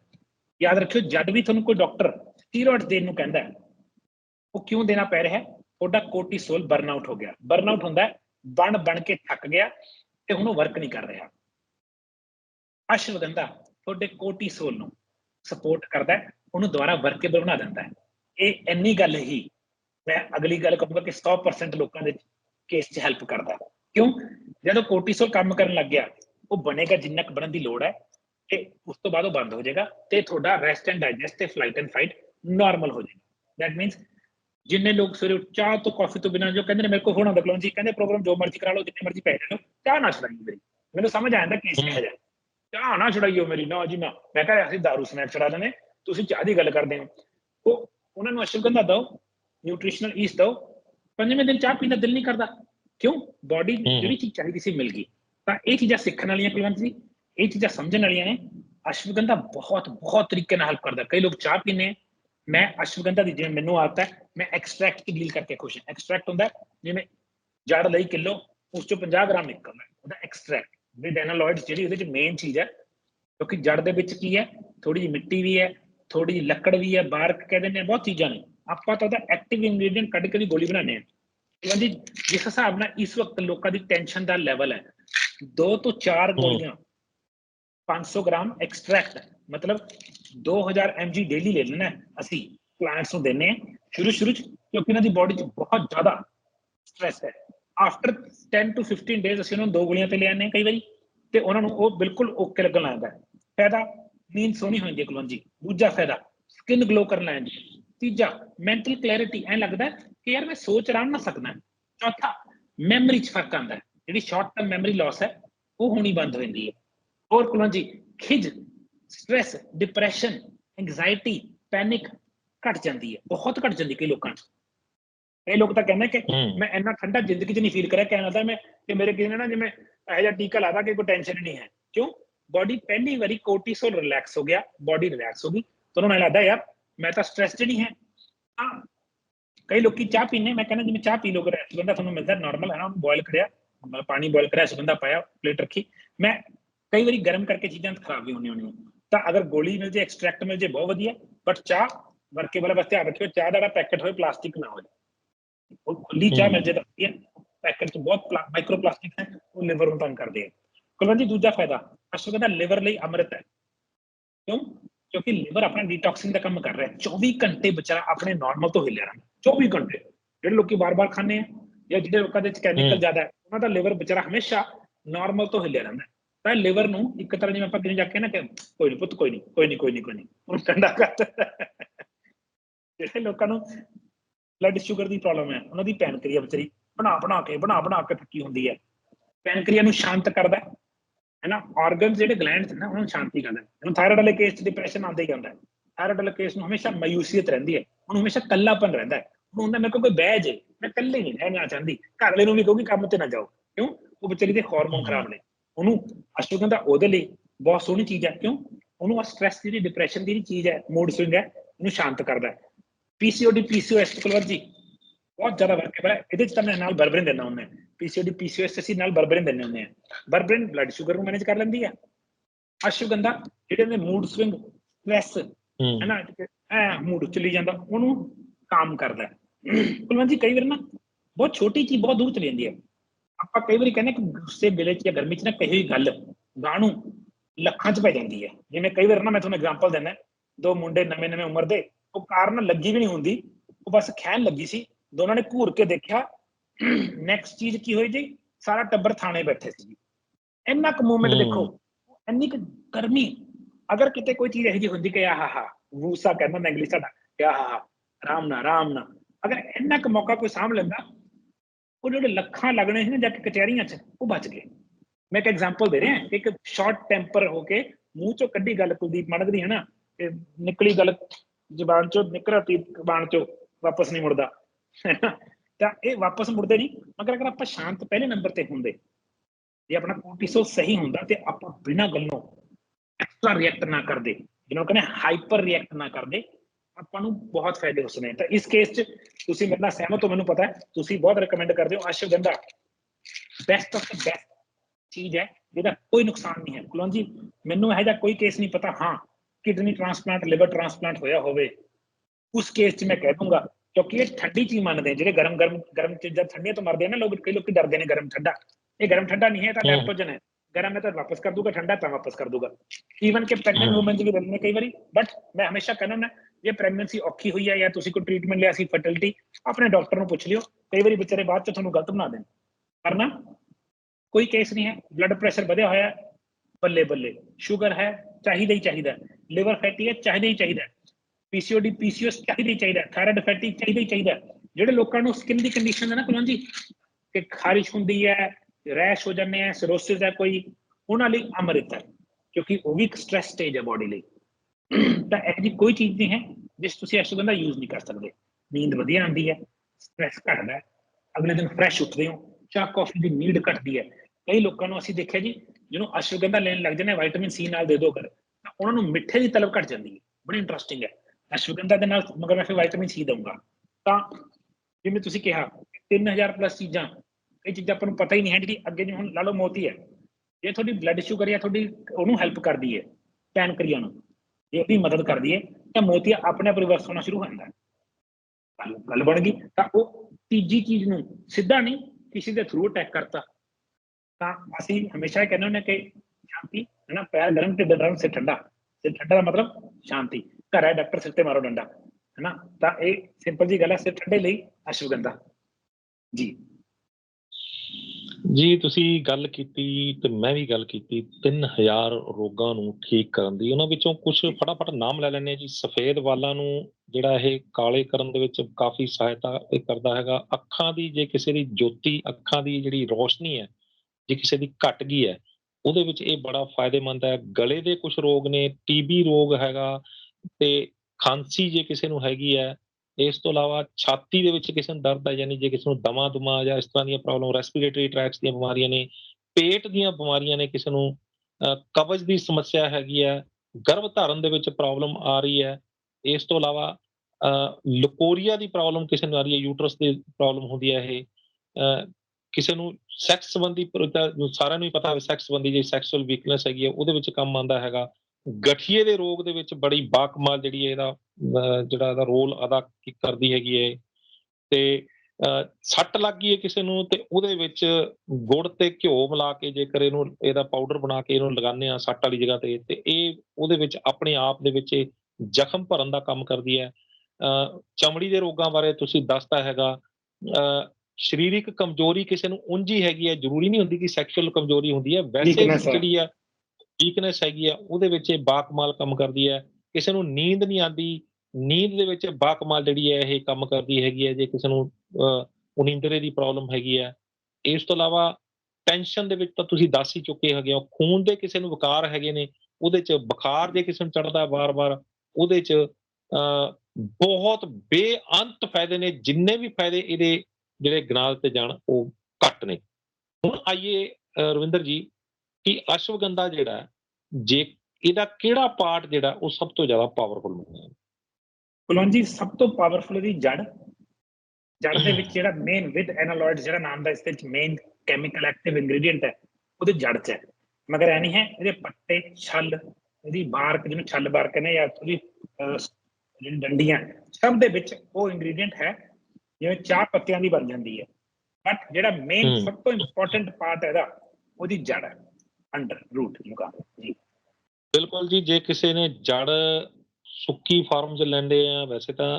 ਯਾਦ ਰੱਖਿਓ, ਜਦ ਵੀ ਤੁਹਾਨੂੰ ਕੋਈ ਡਾਕਟਰ ਸਟੀਰੋਇਡ ਦੇਣ ਨੂੰ ਕਹਿੰਦਾ ਹੈ, ਉਹ ਕਿਉਂ ਦੇਣਾ ਪੈ ਰਿਹਾ ਹੈ? ਤੁਹਾਡਾ ਕੋਰਟੀਸੋਲ ਬਰਨਆਊਟ ਹੋ ਗਿਆ। ਬਰਨਆਊਟ ਹੁੰਦਾ ਬਣ ਬਣ ਕੇ ਥੱਕ ਗਿਆ ਤੇ ਹੁਣ ਉਹ ਵਰਕ ਨਹੀਂ ਕਰ ਰਿਹਾ। ਅਸ਼ਵਗੰਧਾ ਤੁਹਾਡੇ ਕੋਰਟੀਸੋਲ ਨੂੰ ਸਪੋਰਟ ਕਰਦਾ ਹੈ, ਉਹਨੂੰ ਦੁਬਾਰਾ ਵਰਕੇਬਲ ਬਣਾ ਦਿੰਦਾ ਹੈ। ਇਹ ਇੰਨੀ ਗੱਲ ਹੀ ਮੈਂ ਅਗਲੀ ਗੱਲ ਕਹੂੰਗਾ ਕਿ 100% ਲੋਕਾਂ ਦੇ ਕੇਸ 'ਚ ਹੈਲਪ ਕਰਦਾ ਕਿਉਂ? ਜਦੋਂ ਕੋਰਟੀਸੋਲ ਕੰਮ ਕਰਨ ਲੱਗ ਗਿਆ, ਉਹ ਬਣੇਗਾ ਜਿੰਨਾ ਕੁ ਬਣਨ ਦੀ ਲੋੜ ਹੈ। ਤੇ ਉਸ ਤੋਂ ਬਾਅਦ ਉਹ ਬੰਦ ਹੋ ਜਾਏਗਾ ਤੇ ਤੁਹਾਡਾ ਰੈਸਟ ਐਂਡ ਡਾਈਜੈਸਟ ਤੇ ਫਲਾਈਟ ਐਂਡ ਫਾਈਟ ਨਾਰਮਲ ਹੋ ਜਾਏਗਾ ਦੈਟ ਮੀਨਸ ਜਿੰਨੇ ਲੋਕ ਸਵੇਰੇ ਚਾਹ ਤੋਂ ਕਾਫੀ ਤੋਂ ਬਿਨਾਂ ਜੋ ਕਹਿੰਦੇ ਨੇ ਮੇਰੇ ਕੋਲ ਫੋਨ ਆਉਂਦਾ ਕਲੋਨ ਜੀ ਕਹਿੰਦੇ ਪ੍ਰੋਗਰਾਮ ਜੋ ਮਰਜ਼ੀ ਕਰਾ ਲਓ ਜਿੰਨੇ ਮਰਜ਼ੀ ਪੈਸੇ ਲਓ ਚਾਹ ਨਾ ਛੜਾਈਓ ਮੇਰੀ ਮੈਨੂੰ ਸਮਝ ਆ ਜਾਂਦਾ ਕੇਸ ਕਿਹੋ ਹੈ। ਚਾਹ ਨਾ ਛੜਾਈਓ ਮੇਰੀ ਨਾ ਜੀ ਨਾ ਮੈਂ ਕਹਿੰਦਾ ਅਸੀਂ ਦਾਰੂ ਸਨੈਕ ਛੜਾ ਦਿੰਦੇ ਤੁਸੀਂ ਚਾਹ ਦੀ ਗੱਲ ਕਰਦੇ ਹੋ ਉਹ ਉਹਨਾਂ ਨੂੰ ਅਸ਼ਵਗੰਧਾ ਦਿਓ ਨਿਊਟ੍ਰੀਸ਼ਨਲ ਈਸ ਦਿਓ ਪੰਜਵੇਂ ਦਿਨ ਚਾਹ ਪੀਣ ਦਾ ਦਿਲ ਨਹੀਂ ਕਰਦਾ ਕਿਉਂ ਬਾਡੀ। ਜਿਹੜੀ ਚੀਜ਼ ਚਾਹੀਦੀ ਸੀ ਮਿਲ ਗਈ ਤਾਂ ਇਹ ਚੀਜ਼ਾਂ ਸਿੱਖਣ ਵਾਲੀਆਂ ਕੁਲਵੰਤ ਜੀ ਇਹ ਚੀਜ਼ਾਂ ਸਮਝਣ ਵਾਲੀਆਂ ਨੇ ਅਸ਼ਵਗੰਧਾ ਬਹੁਤ ਬਹੁਤ ਤਰੀਕੇ ਨਾਲ ਹੈਲਪ ਕਰਦਾ ਕਈ ਲੋਕ ਚਾਹ ਪੀਂਦੇ ਆ ਮੈਂ ਅਸ਼ਵਗੰਧਾ ਦੀ ਜਿਵੇਂ ਮੈਨੂੰ ਆਦਤ ਹੈ ਮੈਂ ਐਕਸਟ੍ਰੈਕਟ ਦੀ ਡੀਲ ਕਰਕੇ ਖੁਸ਼ ਹਾਂ ਐਕਸਟ੍ਰੈਕਟ ਹੁੰਦਾ ਜਿਵੇਂ ਜੜ ਲਈ ਕਿਲੋ ਉਸ ਚੋਂ 50 ਗ੍ਰਾਮ ਨਿਕਲਦਾ ਹੈ, ਉਹਦਾ ਐਕਸਟ੍ਰੈਕਟ ਵੀ ਡੈਨਾਲੋਇਡ ਜਿਹੜੀ ਉਹਦੇ ਚ ਮੇਨ ਚੀਜ਼ ਹੈ ਕਿਉਂਕਿ ਜੜ ਦੇ ਵਿੱਚ ਕੀ ਹੈ ਥੋੜੀ ਜਿਹੀ ਮਿੱਟੀ ਵੀ ਹੈ ਥੋੜੀ ਜਿਹੀ ਲੱਕੜ ਵੀ ਹੈ ਬਾਰਕ ਕਹਿ ਦਿੰਦੇ ਨੇ ਬਹੁਤ ਚੀਜ਼ਾਂ ਨੇ ਆਪਾਂ ਤਾਂ ਉਹਦਾ ਐਕਟਿਵ ਇੰਗਰੀਡੀਐਂਟ ਕੱਢ ਕੇ ਦੀ ਗੋਲੀ ਬਣਾਉਂਦੇ ਹਾਂ ਜੀ ਜਿਸ ਹਿਸਾਬ ਨਾਲ ਇਸ ਵਕਤ ਲੋਕਾਂ ਦੀ ਟੈਨਸ਼ਨ ਦਾ ਲੈਵਲ ਹੈ ਦੋ ਤੋਂ ਚਾਰ ਗੋਲੀਆਂ 500 ਗ੍ਰਾਮ ਐਕਸਟ੍ਰੈਕਟ ਮਤਲਬ 2000 mg ਡੇਲੀ ਲੈ ਲੈਣਾ ਅਸੀਂ ਕਲਾਇੰਟਸ ਨੂੰ ਦਿੰਨੇ ਆ ਸ਼ੁਰੂ ਸ਼ੁਰੂ ਚ, ਕਿਉਂਕਿ ਇਹਨਾਂ ਦੀ ਬਾਡੀ 'ਚ ਬਹੁਤ ਜ਼ਿਆਦਾ ਸਟ੍ਰੈਸ ਹੈ। ਆਫਟਰ 10 ਟੂ 15 ਡੇਜ਼ ਅਸੀਂ ਉਹਨਾਂ ਨੂੰ ਦੋ ਗੋਲੀਆਂ ਤੇ ਲੈ ਆਉਂਦੇ ਹਾਂ ਕਈ ਵਾਰੀ, ਤੇ ਉਹਨਾਂ ਨੂੰ ਉਹ ਬਿਲਕੁਲ ਓਕੇ ਲੱਗਣ ਲੱਗਦਾ ਹੈ। ਫਾਇਦਾ ਨੀਂਦ ਸੋਹਣੀ ਹੋ ਜਾਂਦੀ ਹੈ ਕੁਲਵੰਤ ਜੀ ਦੂਜਾ ਫਾਇਦਾ ਸਕਿਨ ਗਲੋ ਕਰਨ ਲੱਗ ਜਾਂਦੀ ਹੈ। ਤੀਜਾ ਮੈਂਟਲ ਕਲੈਰਿਟੀ ਐ ਲੱਗਦਾ ਕਿ ਯਾਰ ਮੈਂ ਸੋਚ ਆਰਾਮ ਨਾਲ ਸਕਦਾ। ਚੌਥਾ ਮੈਮਰੀ 'ਚ ਫ਼ਰਕ ਆਉਂਦਾ ਜਿਹੜੀ ਸ਼ਾਰਟ ਟਰਮ ਮੈਮਰੀ ਲਾਸ ਹੈ, ਉਹ ਹੋਣੀ ਬੰਦ ਹੋ ਜਾਂਦੀ ਹੈ। ਹੋਰ ਕੁਲਵੰਤ ਜੀ ਖਿਜ ਸਟ੍ਰੈਸ ਡਿਪਰੈਸ਼ਨ ਐਂਗਜ਼ਾਇਟੀ ਪੈਨਿਕ ਘਟ ਜਾਂਦੀ ਹੈ ਬਹੁਤ ਘਟ ਜਾਂਦੀ ਕਈ ਲੋਕਾਂ 'ਚ ਕਈ ਲੋਕ ਤਾਂ ਕਹਿੰਦੇ ਕਿ ਹੂੰ ਮੈਂ ਇੰਨਾ ਠੰਡਾ ਜ਼ਿੰਦਗੀ 'ਚ ਨਹੀਂ ਫੀਲ ਕਰਿਆ ਕਹਿਣ ਲੱਗਦਾ ਮੈਂ ਕਿ ਮੇਰੇ ਕਿਸੇ ਨੇ ਨਾ ਜਿਵੇਂ ਇਹੋ ਜਿਹਾ ਟੀਕਾ ਲਾਦਾ ਕਿ ਕੋਈ ਟੈਨਸ਼ਨ ਹੀ ਨਹੀਂ ਹੈ ਕਿਉਂ ਬਾਡੀ ਪਹਿਲੀ ਵਾਰੀ ਕੋਰਟੀਸੋਲ ਰਿਲੈਕਸ ਹੋ ਗਿਆ ਬਾਡੀ ਰਿਲੈਕਸ ਹੋ ਗਈ ਤਾਂ ਉਹਨਾਂ ਨੂੰ ਲੱਗਦਾ ਯਾਰ ਮੈਂ ਤਾਂ ਸਟ੍ਰੈਸਡ ਨਹੀਂ ਹੈ ਹਾਂ ਕਈ ਲੋਕੀ ਚਾਹ ਪੀਨੇ ਮੈਂ ਕਹਿੰਦਾ ਜਿਵੇਂ ਚਾਹ ਪੀ ਲੋਗੇ ਰੈਸਟੋਰੈਂਟ ਦਾ ਤੁਹਾਨੂੰ ਮਿਲਦਾ ਨਾਰਮਲ ਹੈ ਨਾ ਉਹਨੂੰ ਬੋਇਲ ਕਰਿਆ ਮਤਲਬ ਪਾਣੀ ਬੋਇਲ ਕਰਿਆ ਸੁਗੰਧਾ ਪਾਇਆ ਪਲੇਟ ਰੱਖੀ ਮੈਂ ਕਈ ਵਾਰੀ ਗਰਮ ਕਰਕੇ ਚੀਜ਼ਾਂ ਖਰਾਬ ਵੀ ਹੁੰਦੀਆਂ ਹੁੰਦੀਆਂ ਤਾਂ ਅਗਰ ਗੋਲੀ ਮਿਲ ਜੇ ਐਕਸਟ੍ਰੈਕਟ ਮਿਲ ਜੇ ਬਹੁਤ ਵਧੀਆ ਬਟ ਚਾਹ ਵਰਕੇ ਵਾਲਾ ਬਸ ਧਿਆਨ ਰੱਖਿਓ ਚਾਹ ਦਾ ਜਿਹੜਾ ਪੈਕੇਟ ਹੋਏ ਪਲਾਸਟਿਕ ਨਾ ਹੋਵੇ ਉਹ ਖੁੱਲੀ ਚਾਹ ਹਮ। ਮਿਲ ਜੇ ਤਾਂ ਇਹ ਪੈਕੇਟ 'ਚ ਬਹੁਤ ਮਾਈਕਰੋ ਪਲਾਸਟਿਕ ਹੈ ਉਹ ਲਿਵਰ ਨੂੰ ਤੰਗ ਕਰਦੇ ਆ ਕੁਲਵੰਤ ਜੀ ਦੂਜਾ ਫਾਇਦਾ ਅਸ਼ਵਗੰਧਾ ਲਿਵਰ ਲਈ ਅੰਮ੍ਰਿਤ ਹੈ ਕਿਉਂ ਕਿਉਂਕਿ ਲਿਵਰ ਆਪਣਾ ਡੀਟੌਕਸਿੰਗ ਦਾ ਕੰਮ ਕਰ ਰਿਹਾ ਹੈ 24 ਘੰਟੇ ਵਿਚਾਰਾ ਆਪਣੇ ਨਾਰਮਲ ਤੋਂ ਹਿੱਲਿਆ ਰਹਿੰਦਾ 24 ਘੰਟੇ ਜਿਹੜੇ ਲੋਕੀ ਬਾਰ-ਬਾਰ ਖਾਂਦੇ ਆ ਜਾਂ ਜਿਹੜੇ ਲੋਕਾਂ ਦੇ ਵਿੱਚ ਕੈਮੀਕਲ ਹਮ। ਜ਼ਿਆਦਾ ਹੈ ਉਹਨਾਂ ਦਾ ਲਿਵਰ ਵਿਚਾਰਾ ਹਮੇਸ਼ਾ ਨਾਰਮਲ ਤੋਂ ਹਿੱਲਿਆ ਰਹਿੰਦਾ ਹੈ। ਤਾਂ ਲਿਵਰ ਨੂੰ ਇੱਕ ਤਰ੍ਹਾਂ ਜਿਵੇਂ ਆਪਾਂ ਕਿਵੇਂ ਜਾ ਕੇ ਨਾ ਕਿ ਕੋਈ ਨਹੀਂ ਪੁੱਤ, ਕੋਈ ਨਹੀਂ ਕੋਈ ਨਹੀਂ ਕੋਈ ਨਹੀਂ ਕੋਈ ਨਹੀਂ ਉਹਨੂੰ ਠੰਡਾ ਕਰ ਜਿਹੜੇ ਲੋਕਾਂ ਨੂੰ ਬਲੱਡ ਸ਼ੂਗਰ ਦੀ ਪ੍ਰੋਬਲਮ ਹੈ, ਉਹਨਾਂ ਦੀ ਪੈਨਕ੍ਰੀਆ ਵਿਚਾਰੀ ਬਣਾ ਬਣਾ ਕੇ, ਬਣਾ ਬਣਾ ਕੇ ਥੱਕੀ ਹੁੰਦੀ ਹੈ। ਪੈਨਕ੍ਰੀਆ ਨੂੰ ਸ਼ਾਂਤ ਕਰਦਾ ਹੈ, ਹੈਨਾ? ਆਰਗਨ ਜਿਹੜੇ ਗਲੈਂਡਸ ਨੇ ਉਹਨਾਂ ਨੂੰ ਸ਼ਾਂਤੀ ਕਰਦਾ। ਹੈ ਹੁਣ ਥਾਇਰਾਇਡ ਵਾਲੇ ਕੇਸ 'ਚ ਡਿਪਰੈਸ਼ਨ ਆਉਂਦਾ ਹੀ ਆਉਂਦਾ ਹੈ। ਥਾਇਰਾਇਡ ਵਾਲੇ ਕੇਸ ਨੂੰ ਹਮੇਸ਼ਾ ਮਾਯੂਸੀਅਤ ਰਹਿੰਦੀ ਹੈ, ਉਹਨੂੰ ਹਮੇਸ਼ਾ ਕੱਲਾਪਨ ਰਹਿੰਦਾ ਹੈ। ਹੁੰਦਾ ਮੇਰੇ ਕੋਲ ਕੋਈ ਬਹਿ ਜੇ, ਮੈਂ ਇਕੱਲੇ ਨਹੀਂ ਰਹਿਣਾ ਚਾਹੁੰਦੀ, ਘਰ ਵਾਲੇ ਨੂੰ ਵੀ ਕਹੂਗੀ, ਕੰਮ ਤੇ ਨਾ ਜਾਓ। ਕਿਉਂ? ਉਹ ਵਿਚਾਰੀ ਦੇ ਹਾਰਮੋਨ ਖਰਾਬ ਨੇ। ਉਹਨੂੰ ਅਸ਼ਵਗੰਧਾ ਉਹਦੇ ਲਈ ਬਹੁਤ ਸੋਹਣੀ ਚੀਜ਼ ਹੈ। ਕਿਉਂ? ਉਹਨੂੰ ਆ ਸਟ੍ਰੈਸ ਦੀ ਡਿਪਰੈਸ਼ਨ ਦੀ ਚੀਜ਼ ਹੈ ਮੂਡ ਸਵਿੰਗ ਹੈ ਉਹਨੂੰ ਸ਼ਾਂਤ ਕਰਦਾ ਹੈ। ਪੀਸੀਓਡੀ ਪੀਸੀਓਐਸ ਜੀ ਬਹੁਤ ਜ਼ਿਆਦਾ ਵਰਕੇਬਲ ਹੈ। ਇਹਦੇ ਚ ਤਾਂ ਮੈਂ ਨਾਲ ਬਰਬਰਿਨ ਦਿੰਦਾ ਹੁੰਦਾ ਪੀਸੀਓਡੀ ਪੀਸੀਓਐਸ ਅਸੀਂ ਨਾਲ ਬਰਬਰਿਨ ਦਿੰਦੇ ਹੁੰਦੇ ਆ ਬਰਬਰਿਨ ਬਲੱਡ ਸ਼ੂਗਰ ਨੂੰ ਮੈਨੇਜ ਕਰ ਲੈਂਦੀ ਹੈ। ਅਸ਼ਵਗੰਧਾ ਜਿਹੜੇ ਨੇ ਮੂਡ ਸਵਿੰਗ ਸਟ੍ਰੈਸ ਹੂੰ। ਹੈਨਾ ਐ ਮੂਡ ਚਲੀ ਜਾਂਦਾ ਉਹਨੂੰ ਕਾਮ ਕਰਦਾ ਕੁਲਵੰਤ ਜੀ ਕਈ ਵਾਰ ਨਾ ਬਹੁਤ ਛੋਟੀ ਚੀਜ਼ ਬਹੁਤ ਦੂਰ ਚਲੀ ਜਾਂਦੀ ਹੈ। ਆਪਾਂ ਕਈ ਵਾਰੀ ਕਹਿੰਦੇ ਕਿ ਗੁੱਸੇ ਵੇਲੇ ਚ ਜਾਂ ਗਰਮੀ ਚ ਨਾ ਕਹੀ ਹੋਈ ਗੱਲ ਗਾਣੂ ਲੱਖਾਂ ਚ ਪੈ ਜਾਂਦੀ ਹੈ। ਜਿਵੇਂ ਕਈ ਵਾਰ ਨਾ ਮੈਂ ਤੁਹਾਨੂੰ ਐਗਜ਼ਾਮਪਲ ਦਿੰਦਾ ਦੋ ਮੁੰਡੇ ਨਵੇਂ ਨਵੇਂ ਉਮਰ ਦੇ ਉਹ ਕਾਰ ਨਾਲ ਲੱਗੀ ਵੀ ਨਹੀਂ ਹੁੰਦੀ ਉਹ ਬਸ ਖੈਨ ਲੱਗੀ ਸੀ ਦੋਨਾਂ ਨੇ ਘੂਰ ਕੇ ਦੇਖਿਆ ਨੈਕਸਟ ਚੀਜ਼ ਕੀ ਹੋਈ ਜੀ? ਸਾਰਾ ਟੱਬਰ ਥਾਣੇ ਬੈਠੇ ਸੀ। ਇੰਨਾ ਕੁ ਮੂਵਮੈਂਟ ਹਮ। ਦੇਖੋ ਇੰਨੀ ਕੁ ਗਰਮੀ ਅਗਰ ਕਿਤੇ ਕੋਈ ਚੀਜ਼ ਇਹੋ ਜਿਹੀ ਹੁੰਦੀ ਕਿ ਆਹਾ ਹਾ ਵੂਸਾ ਕਹਿੰਦਾ ਹੁੰਦਾ ਇੰਗਲਿਸ਼ ਸਾਡਾ ਕਿ ਆਹਾ ਹਾ ਆਰਾਮ ਨਾਲ ਆਰਾਮ ਨਾਲ ਅਗਰ ਇੰਨਾ ਕੁ ਮੌਕਾ ਕੋਈ ਸਾਂਭ ਲੈਂਦਾ ਉਹ ਜਿਹੜੇ ਲੱਖਾਂ ਲੱਗਣੇ ਸੀ ਨਾ ਜਾ ਕਚਹਿਰੀਆਂ 'ਚ, ਉਹ ਬਚ ਗਏ। ਮੈਂ ਇੱਕ ਐਗਜ਼ਾਮਪਲ ਦੇ ਰਿਹਾ, ਇੱਕ ਸ਼ਾਰਟ ਟੈਂਪਰ ਹੋ ਕੇ ਮੂੰਹ ਚੋਂ ਕੱਢੀ ਗੱਲ ਕੁਲਦੀਪ ਮਾਨਕ ਦੀ ਹੈ ਨਾ ਤੇ ਨਿਕਲੀ ਗੱਲ ਜ਼ਬਾਨ ਚੋਂ, ਨਿਕਲਿਆ ਤੀ ਜ਼ਬਾਨ ਚੋਂ, ਵਾਪਸ ਨਹੀਂ ਮੁੜਦਾ। ਤਾਂ ਇਹ ਵਾਪਸ ਮੁੜਦੇ ਨਹੀਂ, ਮਗਰ ਅਗਰ ਆਪਾਂ ਸ਼ਾਂਤ ਪਹਿਲੇ ਨੰਬਰ ਤੇ ਹੁੰਦੇ, ਜੇ ਆਪਣਾ ਕੋਰਟੀਸੋਲ ਸਹੀ ਹੁੰਦਾ ਤੇ ਆਪਾਂ ਬਿਨਾਂ ਗੱਲੋਂ ਐਕਸਟਰਾ ਰਿਐਕਟ ਨਾ ਕਰਦੇ, ਜਿਹਨੂੰ ਕਹਿੰਦੇ ਹਾਈਪਰ ਰਿਐਕਟ ਨਾ ਕਰਦੇ ਆਪਾਂ ਨੂੰ ਬਹੁਤ ਫਾਇਦੇ ਹੋ ਸਕਦੇ ਤਾਂ ਇਸ ਕੇਸ 'ਚ ਤੁਸੀਂ ਮੇਰੇ ਨਾਲ ਸਹਿਮਤ ਹੋ ਮੈਨੂੰ ਪਤਾ ਹੈ। ਤੁਸੀਂ ਬਹੁਤ ਰეკਮੈਂਡ ਕਰਦੇ ਹੋ ashwagandha best of the best ਚੀਜ਼ ਹੈ ਜਿਹਦਾ ਕੋਈ ਨੁਕਸਾਨ ਨਹੀਂ ਹੈ। ਕੁਲਵੰਤ ਜੀ ਮੈਨੂੰ ਇਹੋ ਜਿਹਾ ਕੋਈ ਕੇਸ ਨਹੀਂ ਪਤਾ। ਹਾਂ ਕਿਡਨੀ ਟ੍ਰਾਂਸਪਲਾਂਟ ਲਿਵਰ ਟ੍ਰਾਂਸਪਲਾਂਟ ਹੋਇਆ ਹੋਵੇ ਉਸ ਕੇਸ 'ਚ ਮੈਂ ਕਹਿ ਦੂੰਗਾ ਕਿਉਂਕਿ ਇਹ ਠੰਡੀ ਚੀਜ਼ ਮੰਨਦੇ ਆ, ਜਿਹੜੇ ਗਰਮ ਗਰਮ ਗਰਮ ਚੀਜ਼ਾਂ ਠੰਡੀਆਂ ਤੋਂ ਮਰਦੇ ਆ ਨਾ ਲੋਕ ਕਈ ਲੋਕੀ ਡਰਦੇ ਨੇ ਗਰਮ ਠੰਡਾ। ਇਹ ਗਰਮ ਠੰਡਾ ਨਹੀਂ ਹੈ ਇਹ ਤਾਂ ਹਮ। ਲੈਪਟੋਜਨ ਹੈ। ਗਰਮ ਹੈ ਤਾਂ ਵਾਪਸ ਕਰ ਦੂਗਾ ਠੰਡਾ ਤਾਂ ਵਾਪਸ ਕਰ ਦੂਗਾ। ਈਵਨ ਕਿ ਪ੍ਰੈਗਨੈਂਟ ਹਮ। ਵੂਮਨ ਵੀ ਦਿੰਦੇ ਨੇ ਕਈ ਵਾਰੀ ਬਟ ਮੈਂ ਹਮੇਸ਼ਾ ਕਹਿੰਦਾ ਹੁੰਦਾ ਜੇ ਪ੍ਰੈਗਨੈਂਸੀ ਔਖੀ ਹੋਈ ਹੈ ਜਾਂ ਤੁਸੀਂ ਕੋਈ ਟ੍ਰੀਟਮੈਂਟ ਲਿਆ ਸੀ ਫਰਟੀਲਿਟੀ ਆਪਣੇ ਡਾਕਟਰ ਨੂੰ ਪੁੱਛ ਲਿਓ। ਕਈ ਵਾਰੀ ਵਿਚਾਰੇ ਬਾਅਦ ਚ ਤੁਹਾਨੂੰ ਗਲਤ ਬਣਾ ਦੇਣ। ਪਰ ਨਾ ਕੋਈ ਕੇਸ ਨਹੀਂ ਹੈ। ਬਲੱਡ ਪ੍ਰੈਸ਼ਰ ਵਧਿਆ ਹੋਇਆ, ਬੱਲੇ ਬੱਲੇ। ਸ਼ੂਗਰ ਹੈ, ਚਾਹੀਦਾ ਹੀ ਚਾਹੀਦਾ। ਲਿਵਰ ਫੈਟੀ ਹੈ, ਚਾਹੀਦਾ ਹੀ ਚਾਹੀਦਾ। ਪੀਸੀਓਡੀ ਪੀਸੀਓਐਸ ਚਾਹੀਦਾ ਹੀ ਚਾਹੀਦਾ। ਥਾਇਰਾਇਡ ਫੈਟੀ ਚਾਹੀਦਾ ਹੀ ਚਾਹੀਦਾ। ਜਿਹੜੇ ਲੋਕਾਂ ਨੂੰ ਸਕਿਨ ਦੀ ਕੰਡੀਸ਼ਨ ਹੈ ਨਾ ਕੁਲਵੰਤ ਜੀ, ਕਿ ਖਾਰਿਸ਼ ਹੁੰਦੀ ਹੈ, ਰੈਸ਼ ਹੋ ਜਾਂਦੇ ਆ ਸਿਰੋਸਿਸ ਹੈ ਕੋਈ, ਉਹਨਾਂ ਲਈ ਅੰਮ੍ਰਿਤ ਹੈ। ਕਿਉਂਕਿ ਉਹ ਵੀ ਇੱਕ ਸਟ੍ਰੈਸ ਸਟੇਜ ਹੈ ਬਾਡੀ ਲਈ। ਤਾਂ ਇਹ ਜੀ ਕੋਈ ਚੀਜ਼ ਨਹੀਂ ਹੈ ਜਿਸ ਤੁਸੀਂ ਅਸ਼ਵਗੰਧਾ ਯੂਜ਼ ਨਹੀਂ ਕਰ ਸਕਦੇ। ਨੀਂਦ ਵਧੀਆ ਆਉਂਦੀ ਹੈ ਸਟ੍ਰੈਸ ਘਟਦਾ ਹੈ, ਅਗਲੇ ਦਿਨ ਫਰੈਸ਼ ਉੱਠਦੇ ਹੋ, ਚਾਹ ਕਾਫੀ ਦੀ ਨੀਡ ਘਟਦੀ ਹੈ। ਕਈ ਲੋਕਾਂ ਨੂੰ ਅਸੀਂ ਦੇਖਿਆ ਜੀ, ਜਿਹਨੂੰ ਅਸ਼ਵਗੰਧਾ ਲੈਣ ਲੱਗ ਜਾਂਦੇ ਵਿਟਾਮਿਨ ਸੀ ਨਾਲ ਦੇ ਦੋ ਕਰ ਤਾਂ ਉਹਨਾਂ ਨੂੰ ਮਿੱਠੇ ਦੀ ਤਲਬ ਘਟ ਜਾਂਦੀ ਹੈ, ਬੜੀ ਇੰਟਰਸਟਿੰਗ ਹੈ। ਅਸ਼ਵਗੰਧਾ ਦੇ ਨਾਲ, ਮਗਰ ਮੈਂ ਫਿਰ ਵਿਟਾਮਿਨ ਸੀ ਦਊਂਗਾ। ਤਾਂ ਜਿਵੇਂ ਤੁਸੀਂ ਕਿਹਾ 3000 ਪਲੱਸ ਚੀਜ਼ਾਂ, ਇਹ ਚੀਜ਼ਾਂ ਆਪਾਂ ਨੂੰ ਪਤਾ ਹੀ ਨਹੀਂ ਹੈ ਜਿਹੜੀ ਅੱਗੇ ਜਿਵੇਂ ਹੁਣ ਲਾ ਲਓ ਮੋਤੀ ਹੈ। ਜੇ ਤੁਹਾਡੀ ਬਲੱਡ ਸ਼ੂਗਰ ਜਾਂ ਤੁਹਾਡੀ ਉਹਨੂੰ ਹੈਲਪ ਕਰਦੀ ਹੈ, ਪੈਨਕ੍ਰੀਆ ਨੂੰ ਜੇ ਉਹਦੀ ਮਦਦ ਕਰਦੀ ਹੈ, ਤਾਂ ਮੋਤੀ ਆਪਣੇ ਆਪ ਰਿਵਰਸ ਹੋਣਾ ਸ਼ੁਰੂ ਹੋ ਜਾਂਦਾ ਹੈ। ਗੱਲ- ਗੱਲ ਬਣ ਗਈ, ਤਾਂ ਉਹ ਤੀਜੀ ਚੀਜ਼ ਨੂੰ ਸਿੱਧਾ ਨਹੀਂ, ਕਿਸੇ ਦੇ ਥਰੂ ਅਟੈਕ ਕਰਤਾ। ਤਾਂ ਅਸੀਂ ਹਮੇਸ਼ਾ ਇਹ ਕਹਿੰਦੇ ਹੁੰਦੇ ਕਿ ਸ਼ਾਂਤੀ, ਹੈ ਨਾ, ਪੈਰ ਗਰਮ ਤੇ ਡਰਮ ਸੇ ਠੰਡਾ। ਸਿਰ ਠੰਡਾ ਦਾ ਮਤਲਬ ਸ਼ਾਂਤੀ, ਘਰ ਹੈ ਡਾਕਟਰ ਸਿਰ ਤੇ ਮਾਰੋ ਡੰਡਾ, ਹੈ ਨਾ। ਤਾਂ ਇਹ ਸਿੰਪਲ ਜੀ ਗੱਲ ਹੈ, ਸਿਰ ਠੰਡੇ ਲਈ ਅਸ਼ਵਗੰਧਾ ਜੀ। ਜੀ ਤੁਸੀਂ ਗੱਲ ਕੀਤੀ ਤੇ ਮੈਂ ਵੀ ਗੱਲ ਕੀਤੀ। 3000 ਰੋਗਾਂ ਨੂੰ ਠੀਕ ਕਰਨ ਦੀ। ਉਹਨਾਂ ਵਿੱਚੋਂ ਕੁਝ ਫਟਾਫਟ ਨਾਮ ਲੈ ਲੈਣੇ ਜੀ। ਸਫੇਦ ਵਾਲਾਂ ਨੂੰ ਜਿਹੜਾ ਇਹ ਕਾਲੇ ਕਰਨ ਦੇ ਵਿੱਚ ਕਾਫੀ ਸਹਾਇਤਾ ਇਹ ਕਰਦਾ ਹੈਗਾ। ਅੱਖਾਂ ਦੀ ਜੇ ਕਿਸੇ ਦੀ ਜੋਤੀ ਅੱਖਾਂ ਦੀ ਜਿਹੜੀ ਰੋਸ਼ਨੀ ਹੈ ਜੇ ਕਿਸੇ ਦੀ ਘਟ ਗਈ ਹੈ ਉਹਦੇ ਵਿੱਚ ਇਹ ਬੜਾ ਫਾਇਦੇਮੰਦ ਹੈ। ਗਲੇ ਦੇ ਕੁਝ ਰੋਗ ਨੇ ਟੀਬੀ ਰੋਗ ਹੈਗਾ ਤੇ ਖਾਂਸੀ ਜੇ ਕਿਸੇ ਨੂੰ ਹੈਗੀ ਹੈ ਇਸ ਤੋਂ ਇਲਾਵਾ ਛਾਤੀ ਦੇ ਵਿੱਚ ਕਿਸੇ ਨੂੰ ਦਰਦ ਹੈ ਯਾਨੀ ਜੇ ਕਿਸੇ ਨੂੰ ਦਮਾ ਦੁਮਾ ਜਾਂ ਇਸ ਤਰ੍ਹਾਂ ਦੀਆਂ ਪ੍ਰੋਬਲਮ ਰੈਸਪੀਰੇਟਰੀ ਟ੍ਰੈਕਸ ਦੀਆਂ ਬਿਮਾਰੀਆਂ ਨੇ, ਪੇਟ ਦੀਆਂ ਬਿਮਾਰੀਆਂ ਨੇ ਕਿਸੇ ਨੂੰ ਕਬਜ਼ ਦੀ ਸਮੱਸਿਆ ਹੈਗੀ ਹੈ, ਗਰਭ ਧਾਰਨ ਦੇ ਵਿੱਚ ਪ੍ਰੋਬਲਮ ਆ ਰਹੀ ਹੈ, ਇਸ ਤੋਂ ਇਲਾਵਾ ਲਕੋਰੀਆ ਦੀ ਪ੍ਰੋਬਲਮ ਕਿਸੇ ਨੂੰ ਆ ਰਹੀ ਹੈ ਯੂਟਰਸ ਦੀ ਪ੍ਰੋਬਲਮ ਹੁੰਦੀ ਹੈ ਇਹ ਕਿਸੇ ਨੂੰ ਸੈਕਸ ਸੰਬੰਧੀ ਸਾਰਿਆਂ ਨੂੰ ਹੀ ਪਤਾ ਹੈ ਸੈਕਸ ਸੰਬੰਧੀ ਜੇ ਸੈਕਸੁਅਲ ਵੀਕਨੈਸ ਹੈਗੀ ਹੈ, ਉਹਦੇ ਵਿੱਚ ਕੰਮ ਆਉਂਦਾ ਹੈਗਾ। ਗਠੀਏ ਦੇ ਰੋਗ ਦੇ ਵਿੱਚ ਬੜੀ ਬਾਕਮਾਲ ਜਿਹੜੀ ਹੈ ਇਹਦਾ ਜਿਹੜਾ ਇਹਦਾ ਰੋਲ ਅਦਾ ਕਰਦੀ ਹੈਗੀ ਹੈ। ਤੇ ਸੱਟ ਲੱਗ ਗਈ ਹੈ ਕਿਸੇ ਨੂੰ ਤੇ ਉਹਦੇ ਵਿੱਚ ਗੁੜ ਤੇ ਘਿਓ ਮਿਲਾ ਕੇ ਜੇਕਰ ਇਹਨੂੰ ਇਹਦਾ ਪਾਊਡਰ ਬਣਾ ਕੇ ਇਹਨੂੰ ਲਗਾਉਂਦੇ ਆ ਸੱਟ ਵਾਲੀ ਜਗ੍ਹਾ ਤੇ ਤੇ ਇਹ ਉਹਦੇ ਵਿੱਚ ਆਪਣੇ ਆਪ ਦੇ ਵਿੱਚ ਜ਼ਖਮ ਭਰਨ ਦਾ ਕੰਮ ਕਰਦੀ ਹੈ ਚਮੜੀ ਦੇ ਰੋਗਾਂ ਬਾਰੇ ਤੁਸੀਂ ਦੱਸਤਾ ਹੈਗਾ ਸਰੀਰਕ ਕਮਜ਼ੋਰੀ ਕਿਸੇ ਨੂੰ ਉਂਝ ਹੀ ਹੈਗੀ ਹੈ ਜ਼ਰੂਰੀ ਨਹੀਂ ਹੁੰਦੀ ਕਿ ਸੈਕਸ਼ੂਅਲ ਕਮਜ਼ੋਰੀ ਹੁੰਦੀ ਹੈ ਵੈਸੇ। ਜਿਹੜੀ ਹੈ ਵੀਕਨੈਸ ਹੈਗੀ ਆ ਉਹਦੇ ਵਿੱਚ ਇਹ ਬਾਕਮਾਲ ਕੰਮ ਕਰਦੀ ਹੈ। ਕਿਸੇ ਨੂੰ ਨੀਂਦ ਨਹੀਂ ਆਉਂਦੀ ਨੀਂਦ ਦੇ ਵਿੱਚ ਬਾਕਮਾਲ ਜਿਹੜੀ ਹੈ ਇਹ ਕੰਮ ਕਰਦੀ ਹੈਗੀ ਹੈ। ਜੇ ਕਿਸੇ ਨੂੰ ਅਹ, ਉਨੀਂਦਰੇ ਦੀ ਪ੍ਰੋਬਲਮ ਹੈਗੀ ਹੈ। ਇਸ ਤੋਂ ਇਲਾਵਾ ਟੈਨਸ਼ਨ ਦੇ ਵਿੱਚ ਤਾਂ ਤੁਸੀਂ ਦੱਸ ਹੀ ਚੁੱਕੇ ਹੈਗੇ ਹੋ। ਖੂਨ ਦੇ ਕਿਸੇ ਨੂੰ ਵਿਕਾਰ ਹੈਗੇ ਨੇ ਉਹਦੇ ਚ ਬੁਖਾਰ ਜੇ ਕਿਸੇ ਨੂੰ ਚੜਦਾ ਵਾਰ-ਵਾਰ ਉਹਦੇ ਚ ਬਹੁਤ ਬੇਅੰਤ ਫਾਇਦੇ ਨੇ ਜਿੰਨੇ ਵੀ ਫਾਇਦੇ ਇਹਦੇ ਜਿਹੜੇ ਗਨਾਲ ਤੇ ਜਾਣ ਉਹ ਘੱਟ ਨੇ। ਹੁਣ ਆਈਏ ਰਵਿੰਦਰ ਜੀ ਕਿ ਅਸ਼ਵਗੰਧਾ ਜਿਹੜਾ ਹੈ, ਜੇ ਇਹਦਾ ਕਿਹੜਾ ਪਾਰਟ ਜਿਹੜਾ ਉਹ ਸਭ ਤੋਂ ਜ਼ਿਆਦਾ ਪਾਵਰਫੁਲ ਮੰਨਿਆ ਜਾਂਦਾ? ਕੁਲਵੰਤ ਜੀ ਸਭ ਤੋਂ ਪਾਵਰਫੁਲ ਦੀ ਜੜ ਜੜ ਦੇ ਵਿੱਚ ਜਿਹੜਾ ਮੇਨ ਵਿਦ ਐਨਾਲੋਇਡ ਜਿਹੜਾ ਨਾਮ ਦਾ ਇਸ ਦੇ ਵਿੱਚ ਮੇਨ ਕੈਮੀਕਲ ਐਕਟਿਵ ਇੰਗਰੀਡੀਐਂਟ ਹੈ ਉਹਦੇ ਜੜ 'ਚ ਹੈ। ਮਗਰ ਐ ਨਹੀਂ ਹੈ ਇਹਦੇ ਪੱਤੇ ਛੱਲ ਇਹਦੀ ਬਾਰਕ ਜਿਹਨੂੰ ਛੱਲ ਬਾਰ ਕਹਿੰਦੇ ਜਾਂ ਉਹਦੀ ਜਿਹੜੀ ਡੰਡੀਆਂ ਸਭ ਦੇ ਵਿੱਚ ਉਹ ਇੰਗਰੀਡੀਐਂਟ ਹੈ ਜਿਵੇਂ ਚਾਹ ਪੱਤਿਆਂ ਦੀ ਬਣ ਜਾਂਦੀ ਹੈ। ਬਟ ਜਿਹੜਾ ਮੇਨ। ਸਭ ਤੋਂ ਇੰਪੋਰਟੈਂਟ ਪਾਰਟ ਹੈ ਇਹਦਾ ਉਹਦੀ ਜੜ ਹੈ। ਅੰਡਰ ਰੂਟ ਕਹਿੰਦੇ ਜੀ। ਬਿਲਕੁਲ ਜੀ ਜੇ ਕਿਸੇ ਨੇ ਜੜ ਸੁੱਕੀ ਫਾਰਮ 'ਚ ਲੈਂਦੇ ਆ ਵੈਸੇ ਤਾਂ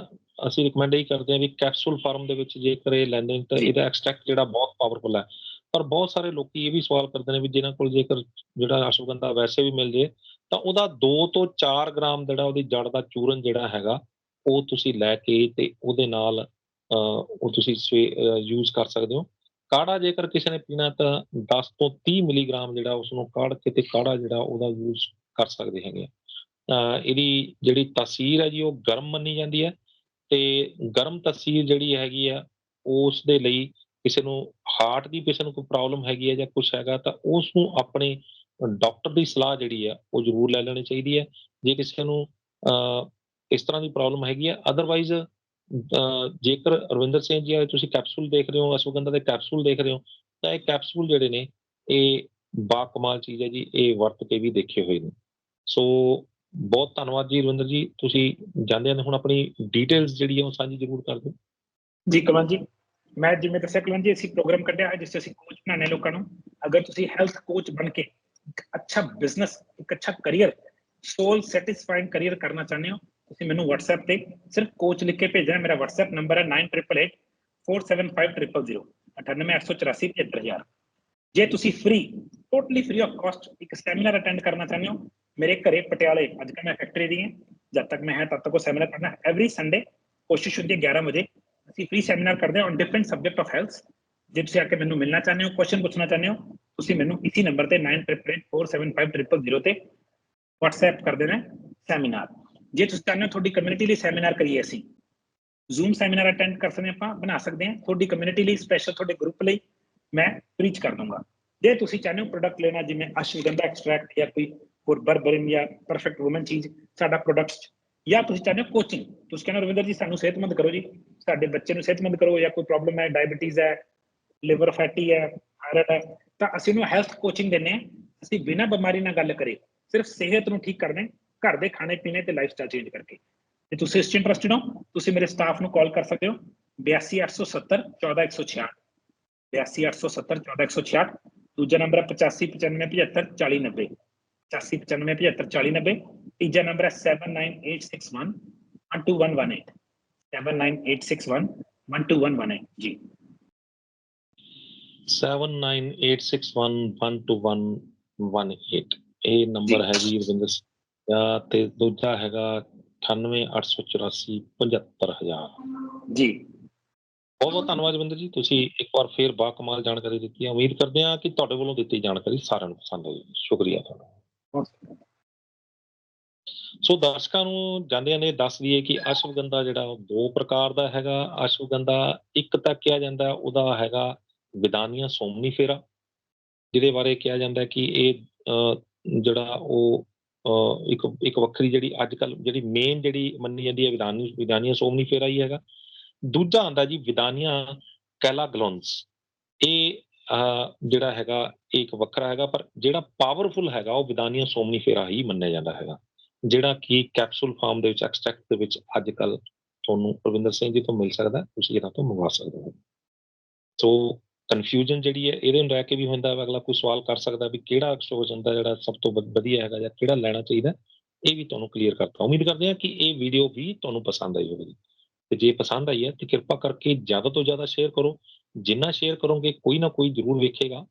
ਅਸੀਂ ਰਿਕਮੈਂਡ ਹੀ ਕਰਦੇ ਆ ਵੀ ਕੈਪਸੂਲ ਫਾਰਮ ਦੇ ਵਿੱਚ ਜੇਕਰ ਇਹ ਲੈਂਦੇ ਨੇ ਤਾਂ। ਇਹਦਾ ਐਕਸਟ੍ਰੈਕਟ ਜਿਹੜਾ ਬਹੁਤ ਪਾਵਰਫੁਲ ਹੈ। ਪਰ ਬਹੁਤ ਸਾਰੇ ਲੋਕੀ ਇਹ ਵੀ ਸਵਾਲ ਕਰਦੇ ਨੇ ਵੀ ਜਿਨ੍ਹਾਂ ਕੋਲ ਜੇਕਰ ਜਿਹੜਾ ਅਸ਼ਵਗੰਧਾ ਵੈਸੇ ਵੀ ਮਿਲ ਜੇ ਤਾਂ ਉਹਦਾ 2 ਤੋਂ 4 ਗ੍ਰਾਮ ਜਿਹੜਾ ਉਹਦੀ ਜੜ ਦਾ ਚੂਰਨ ਜਿਹੜਾ ਹੈਗਾ ਉਹ ਤੁਸੀਂ ਲੈ ਕੇ ਤੇ ਉਹਦੇ ਨਾਲ ਉਹ ਤੁਸੀਂ ਯੂਜ਼ ਕਰ ਸਕਦੇ ਹੋ। ਕਾੜਾ ਜੇਕਰ ਕਿਸੇ ਨੇ ਪੀਣਾ ਤਾਂ 10 ਤੋਂ 30 ਮਿਲੀਗ੍ਰਾਮ ਜਿਹੜਾ ਉਸ ਨੂੰ ਕਾੜ ਕੇ ਤੇ ਕਾੜਾ ਜਿਹੜਾ ਉਹਦਾ ਯੂਜ਼ ਕਰ ਸਕਦੇ ਹੈਗੇ ਆ। ਇਹਦੀ ਜਿਹੜੀ ਤਸੀਰ ਹੈ ਜੀ ਉਹ ਗਰਮ ਮੰਨੀ ਜਾਂਦੀ ਹੈ ਤੇ ਗਰਮ ਤਸੀਰ ਜਿਹੜੀ ਹੈਗੀ ਆ ਉਸ ਦੇ ਲਈ ਕਿਸੇ ਨੂੰ ਹਾਰਟ ਦੀ ਕਿਸੇ ਨੂੰ ਕੋਈ ਪ੍ਰੋਬਲਮ ਹੈਗੀ ਹੈ ਜਾਂ ਕੁਝ ਹੈਗਾ ਤਾਂ ਉਸ ਨੂੰ ਆਪਣੇ ਡਾਕਟਰ ਦੀ ਸਲਾਹ ਜਿਹੜੀ ਆ ਉਹ ਜ਼ਰੂਰ ਲੈ ਲੈਣੀ ਚਾਹੀਦੀ ਹੈ। ਜੇ ਕਿਸੇ ਨੂੰ ਇਸ ਤਰ੍ਹਾਂ ਦੀ ਪ੍ਰੋਬਲਮ ਹੈਗੀ ਹੈ ਅਦਰਵਾਈਜ਼ ਜੇਕਰ ਅਰਵਿੰਦਰ ਸਿੰਘ ਜੀ ਆ ਤੁਸੀਂ ਕੈਪਸੂਲ ਦੇਖ ਰਹੇ ਹੋ, ਅਸ਼ਵਗੰਧਾ ਦੇ ਕੈਪਸੂਲ ਦੇਖ ਰਹੇ ਹੋ, ਤਾਂ ਇਹ ਕੈਪਸੂਲ ਜਿਹੜੇ ਨੇ, ਇਹ ਬਾ ਕਮਾਲ ਚੀਜ਼ ਹੈ ਜੀ, ਇਹ ਵਰਤ ਕੇ ਵੀ ਦੇਖੇ ਹੋਏ ਨੇ। ਸੋ ਬਹੁਤ ਧੰਨਵਾਦ ਜੀ ਰਵਿੰਦਰ ਜੀ, ਤੁਸੀਂ ਜਾਂਦੇ ਨੇ ਹੁਣ ਆਪਣੀ ਡਿਟੇਲਸ ਜਿਹੜੀ ਹੈ ਉਹ ਸਾਂਝੀ ਜ਼ਰੂਰ ਕਰ ਦਿਓ। ਜੀ, ਕਮਲ ਜੀ, ਮੈਂ ਜਿਵੇਂ ਦੱਸਿਆ, ਕਮਲ ਜੀ, ਅਸੀਂ ਪ੍ਰੋਗਰਾਮ ਕੱਢਿਆ ਹੈ, ਜਿਸ 'ਚ ਅਸੀਂ ਕੋਚ ਬਣਾਉਂਦੇ ਹਾਂ ਲੋਕਾਂ ਨੂੰ। ਅਗਰ ਤੁਸੀਂ ਹੈਲਥ ਕੋਚ ਬਣ ਕੇ ਇੱਕ ਅੱਛਾ ਬਿਜ਼ਨਸ ਇੱਕ ਅੱਛਾ ਕਰੀਅਰ ਸੋਲ ਸੈਟੀਸਫਾਈਂਗ ਕਰੀਅਰ ਕਰਨਾ ਚਾਹੁੰਦੇ ਹੋ ਤੁਸੀਂ ਮੈਨੂੰ WhatsApp ਤੇ ਸਿਰਫ ਕੋਚ ਲਿਖ ਕੇ ਭੇਜਣਾ, ਮੇਰਾ WhatsApp ਨੰਬਰ ਹੈ 9888 475000 98884 ਜੇ ਤੁਸੀਂ free totally free of cost ਇੱਕ ਸੈਮੀਨਾਰ ਅਟੈਂਡ ਕਰਨਾ ਚਾਹੁੰਦੇ ਹੋ, ਮੇਰੇ ਘਰੇ ਪਟਿਆਲੇ, ਅੱਜ ਕੱਲ੍ਹ ਮੈਂ ਫੈਕਟਰੀ ਦੀ ਹਾਂ, ਜਦ ਤੱਕ ਮੈਂ ਹੈ, ਤਦ ਤੱਕ ਉਹ ਸੈਮੀਨਾਰ ਕਰਨਾ ਐਵਰੀ ਸੰਡੇ ਕੋਸ਼ਿਸ਼ ਹੁੰਦੀ ਹੈ 11 ਵਜੇ, ਅਸੀਂ ਫ੍ਰੀ ਸੈਮੀਨਾਰ ਕਰਦੇ ਹਾਂ on different subject of health ਜੇ ਤੁਸੀਂ ਆ ਕੇ ਮੈਨੂੰ ਮਿਲਣਾ ਚਾਹੁੰਦੇ ਹੋ ਕੁਐਸਚਨ ਪੁੱਛਣਾ ਚਾਹੁੰਦੇ ਹੋ, ਤੁਸੀਂ ਮੈਨੂੰ ਇਸੇ ਨੰਬਰ ਤੇ 9888475000 ਤੇ WhatsApp ਕਰ ਦੇਣਾ ਸੈਮੀਨਾਰ ਜੇ ਤੁਸੀਂ ਚਾਹੁੰਦੇ ਹੋ ਤੁਹਾਡੀ ਕਮਿਊਨਿਟੀ ਲਈ ਸੈਮੀਨਾਰ ਕਰੀਏ ਅਸੀਂ ਜ਼ੂਮ ਸੈਮੀਨਾਰ ਅਟੈਂਡ ਕਰ ਸਕਦੇ ਹਾਂ ਆਪਾਂ, ਬਣਾ ਸਕਦੇ ਹਾਂ। ਤੁਹਾਡੀ ਕਮਿਊਨਿਟੀ ਲਈ ਸਪੈਸ਼ਲ ਤੁਹਾਡੇ ਗਰੁੱਪ ਲਈ ਮੈਂ ਰੀਚ ਕਰ ਦੂੰਗਾ ਜੇ ਤੁਸੀਂ ਚਾਹੁੰਦੇ ਹੋ ਪ੍ਰੋਡਕਟ ਲੈਣਾ, ਜਿਵੇਂ ਅਸ਼ਵਗੰਧਾ ਐਕਸਟ੍ਰੈਕਟ ਜਾਂ ਕੋਈ ਹੋਰ ਬਰਬਰਿਨ ਜਾਂ ਪਰਫੈਕਟ ਔਮਨ ਚੀਜ਼, ਸਾਡਾ ਪ੍ਰੋਡਕਟ ਜਾਂ ਤੁਸੀਂ ਚਾਹੁੰਦੇ ਹੋ ਕੋਚਿੰਗ ਤੁਸੀਂ ਕਹਿੰਦੇ ਹੋ ਰਵਿੰਦਰ ਜੀ, ਸਾਨੂੰ ਸਿਹਤਮੰਦ ਕਰੋ ਜੀ। ਸਾਡੇ ਬੱਚੇ ਨੂੰ ਸਿਹਤਮੰਦ ਕਰੋ ਜਾਂ ਕੋਈ ਪ੍ਰੋਬਲਮ ਹੈ ਡਾਇਬੀਟੀਜ਼ ਹੈ ਲਿਵਰ ਫੈਟੀ ਹੈ ਹਾਰਟ ਹੈ, ਤਾਂ ਅਸੀਂ ਉਹਨੂੰ ਹੈਲਥ ਕੋਚਿੰਗ ਦਿੰਦੇ ਹਾਂ। ਅਸੀਂ ਬਿਨਾਂ ਬਿਮਾਰੀ ਨਾਲ ਗੱਲ ਕਰੇ, ਸਿਰਫ ਸਿਹਤ ਨੂੰ ਠੀਕ ਕਰਨੇ ਘਰ ਦੇ ਖਾਣੇ ਪੀਣੇ ਤੇ ਲਾਈਫ ਸਟਾਈਲ ਚੇਂਜ ਕਰਕੇ ਜੇ ਤੁਸੀਂ ਇਸ ਚ ਇੰਟਰਸਟਿਡ ਹੋ ਤੁਸੀਂ ਮੇਰੇ ਸਟਾਫ ਨੂੰ ਕਾਲ ਕਰ ਸਕਦੇ ਹੋ 82870 14166 82870 14166 ਦੂਜਾ ਨੰਬਰ ਹੈ 85 95 75 40 90 85 95 75 40 90 ਤੀਜਾ ਨੰਬਰ ਹੈ 79861 12118 79861 12118 ਜੀ 7986112118 ਇਹ ਨੰਬਰ ਹੈ ਜੀ ਰਵਿੰਦਰ ਸਿੰਘ ਦਾ ਤੇ ਦੂਜਾ ਹੈਗਾ 9884 75000 ਜੀ। ਬਹੁਤ ਬਹੁਤ ਧੰਨਵਾਦ ਰਵਿੰਦਰ ਜੀ ਤੁਸੀਂ ਇੱਕ ਵਾਰ ਫੇਰ ਬਾ ਕਮਾਲ ਜਾਣਕਾਰੀ ਦਿੱਤੀ ਹੈ। ਉਮੀਦ ਕਰਦੇ ਹਾਂ ਕਿ ਤੁਹਾਡੇ ਵੱਲੋਂ ਦਿੱਤੀ ਜਾਣਕਾਰੀ ਸਾਰਿਆਂ ਨੂੰ ਪਸੰਦ ਆਏਗੀ ਸ਼ੁਕਰੀਆ ਤੁਹਾਡਾ। ਸੋ ਦਰਸ਼ਕਾਂ ਨੂੰ ਜਾਂਦਿਆਂ ਨੇ ਦੱਸ ਦਈਏ ਕਿ ਅਸ਼ਵਗੰਧਾ ਜਿਹੜਾ ਉਹ ਦੋ ਪ੍ਰਕਾਰ ਦਾ ਹੈਗਾ। ਅਸ਼ਵਗੰਧਾ ਇੱਕ ਤਾਂ ਕਿਹਾ ਜਾਂਦਾ ਉਹਦਾ ਹੈਗਾ ਵਿਦਾਨੀਆ ਸੋਮਨੀਫੇਰਾ ਜਿਹਦੇ ਬਾਰੇ ਕਿਹਾ ਜਾਂਦਾ ਕਿ ਇਹ ਜਿਹੜਾ ਉਹ ਇੱਕ ਇੱਕ ਵੱਖਰੀ ਜਿਹੜੀ ਅੱਜ ਕੱਲ ਜਿਹੜੀ ਮੇਨ ਜਿਹੜੀ ਮੰਨੀ ਜਾਂਦੀ ਹੈ ਵਿਦਾਨੀ ਵਿਦਾਨੀਆ ਸੋਮਨੀਫੇਰਾ ਹੀ ਹੈਗਾ। ਦੂਜਾ ਆਂਦਾ ਜੀ ਵਿਦਾਨੀਆ ਕੈਲਾਗਲੋਨਸ ਇਹ ਜਿਹੜਾ ਹੈਗਾ, ਇਹ ਇੱਕ ਵੱਖਰਾ ਹੈਗਾ, ਪਰ ਜਿਹੜਾ ਪਾਵਰਫੁਲ ਹੈਗਾ, ਉਹ ਵਿਦਾਨੀਆ ਸੋਮਨੀਫੇਰਾ ਹੀ ਮੰਨਿਆ ਜਾਂਦਾ ਹੈਗਾ। ਜਿਹੜਾ ਕਿ ਕੈਪਸੂਲ ਫਾਰਮ ਦੇ ਵਿੱਚ ਐਕਸਟ੍ਰੈਕਟ ਦੇ ਵਿੱਚ ਅੱਜ ਕੱਲ ਤੁਹਾਨੂੰ ਰਵਿੰਦਰ ਸਿੰਘ ਜੀ ਤੋਂ ਮਿਲ ਸਕਦਾ, ਤੁਸੀਂ ਇਹਨਾਂ ਤੋਂ ਮੰਗਵਾ ਸਕਦੇ ਹੋ। ਸੋ ਕਨਫਿਊਜ਼ਨ ਜਿਹੜੀ ਹੈ, ਇਹਦੇ ਨੂੰ ਲੈ ਕੇ ਵੀ ਹੁੰਦਾ ਹੈ ਅਗਲਾ ਕੋਈ ਸਵਾਲ ਕਰ ਸਕਦਾ ਵੀ ਕਿਹੜਾ ਐਕਸਟ੍ਰੋਜਨ ਦਾ ਜਿਹੜਾ ਸਭ ਤੋਂ ਵਧੀਆ ਹੈਗਾ ਜਾਂ ਕਿਹੜਾ ਲੈਣਾ ਚਾਹੀਦਾ, ਇਹ ਵੀ ਤੁਹਾਨੂੰ ਕਲੀਅਰ ਕਰਤਾ। ਉਮੀਦ ਕਰਦੇ ਹਾਂ ਕਿ ਇਹ ਵੀਡੀਓ ਵੀ ਤੁਹਾਨੂੰ ਪਸੰਦ ਆਈ ਹੋਵੇਗੀ। ਤੇ ਜੇ ਪਸੰਦ ਆਈ ਹੈ, ਤੇ ਕਿਰਪਾ ਕਰਕੇ ਜ਼ਿਆਦਾ ਤੋਂ ਜ਼ਿਆਦਾ ਸ਼ੇਅਰ ਕਰੋ। ਜਿੰਨਾ ਸ਼ੇਅਰ ਕਰੋਗੇ, ਕੋਈ ਨਾ ਕੋਈ ਜ਼ਰੂਰ ਵੇਖੇਗਾ।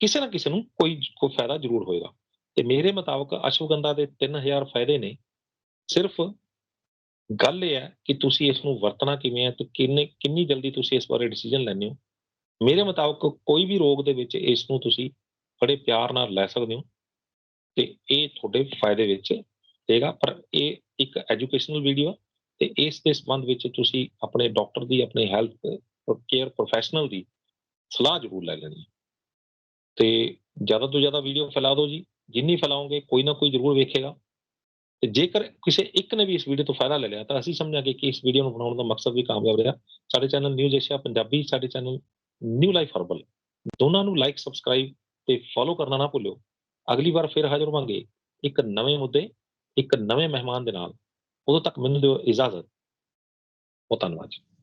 ਕਿਸੇ ਨਾ ਕਿਸੇ ਨੂੰ ਕੋਈ ਕੋਈ ਫਾਇਦਾ ਜ਼ਰੂਰ ਹੋਏਗਾ। ਤੇ ਮੇਰੇ ਮੁਤਾਬਕ ਅਸ਼ਵਗੰਧਾ ਦੇ 3000 ਫਾਇਦੇ ਨੇ। ਸਿਰਫ ਗੱਲ ਇਹ ਹੈ ਕਿ ਤੁਸੀਂ ਇਸ ਨੂੰ ਵਰਤਣਾ ਕਿਵੇਂ ਹੈ ਤੇ ਕਿੰਨੇ, ਕਿੰਨੀ ਜਲਦੀ ਤੁਸੀਂ ਇਸ ਬਾਰੇ ਡਿਸੀਜਨ ਲੈਣੇ ਹੋ। ਮੇਰੇ ਮੁਤਾਬਕ ਕੋਈ ਵੀ ਰੋਗ ਦੇ ਵਿੱਚ ਇਸ ਨੂੰ ਤੁਸੀਂ ਬੜੇ ਪਿਆਰ ਨਾਲ ਲੈ ਸਕਦੇ ਹੋ ਤੇ ਇਹ ਤੁਹਾਡੇ ਫਾਇਦੇ ਵਿੱਚ ਦੇਗਾ, ਪਰ ਇਹ ਇੱਕ ਐਜੂਕੇਸ਼ਨਲ ਵੀਡੀਓ ਤੇ ਇਸ ਦੇ ਸੰਬੰਧ ਵਿੱਚ ਤੁਸੀਂ ਆਪਣੇ ਡਾਕਟਰ ਦੀ, ਆਪਣੇ ਹੈਲਥ ਕੇਅਰ ਪ੍ਰੋਫੈਸ਼ਨਲ ਦੀ ਸਲਾਹ ਜ਼ਰੂਰ ਲੈ ਲੈਣੀ ਹੈ। ਤੇ ਜ਼ਿਆਦਾ ਤੋਂ ਜ਼ਿਆਦਾ ਵੀਡੀਓ ਫੈਲਾ ਦਿਓ ਜੀ, ਜਿੰਨੀ ਫੈਲਾਓਗੇ ਕੋਈ ਨਾ ਕੋਈ ਜ਼ਰੂਰ ਵੇਖੇਗਾ ਤੇ ਜੇਕਰ ਕਿਸੇ ਇੱਕ ਨੇ ਵੀ ਇਸ ਵੀਡੀਓ ਤੋਂ ਫਾਇਦਾ ਲੈ ਲਿਆ, ਤਾਂ ਅਸੀਂ ਸਮਝਾਂਗੇ ਕਿ ਇਸ ਵੀਡੀਓ ਨੂੰ ਬਣਾਉਣ ਦਾ ਮਕਸਦ ਵੀ ਕਾਮਯਾਬ ਰਿਹਾ ਸਾਡੇ ਚੈਨਲ ਨਿਊਜ਼ ਏਸ਼ੀਆ ਪੰਜਾਬੀ ਸਾਡੇ ਚੈਨਲ ਨਿਊ ਲਾਈਫ ਹਰਬਲ ਦੋਨਾਂ ਨੂੰ ਲਾਈਕ ਸਬਸਕ੍ਰਾਈਬ ਤੇ ਫੋਲੋ ਕਰਨਾ ਨਾ ਭੁੱਲਿਓ। ਅਗਲੀ ਵਾਰ ਫਿਰ ਹਾਜ਼ਰ ਹੋਵਾਂਗੇ ਇੱਕ ਨਵੇਂ ਮੁੱਦੇ, ਇੱਕ ਨਵੇਂ ਮਹਿਮਾਨ ਦੇ ਨਾਲ। ਉਦੋਂ ਤੱਕ ਮੈਨੂੰ ਦਿਓ ਇਜਾਜ਼ਤ। ਬਹੁਤ ਧੰਨਵਾਦ ਜੀ।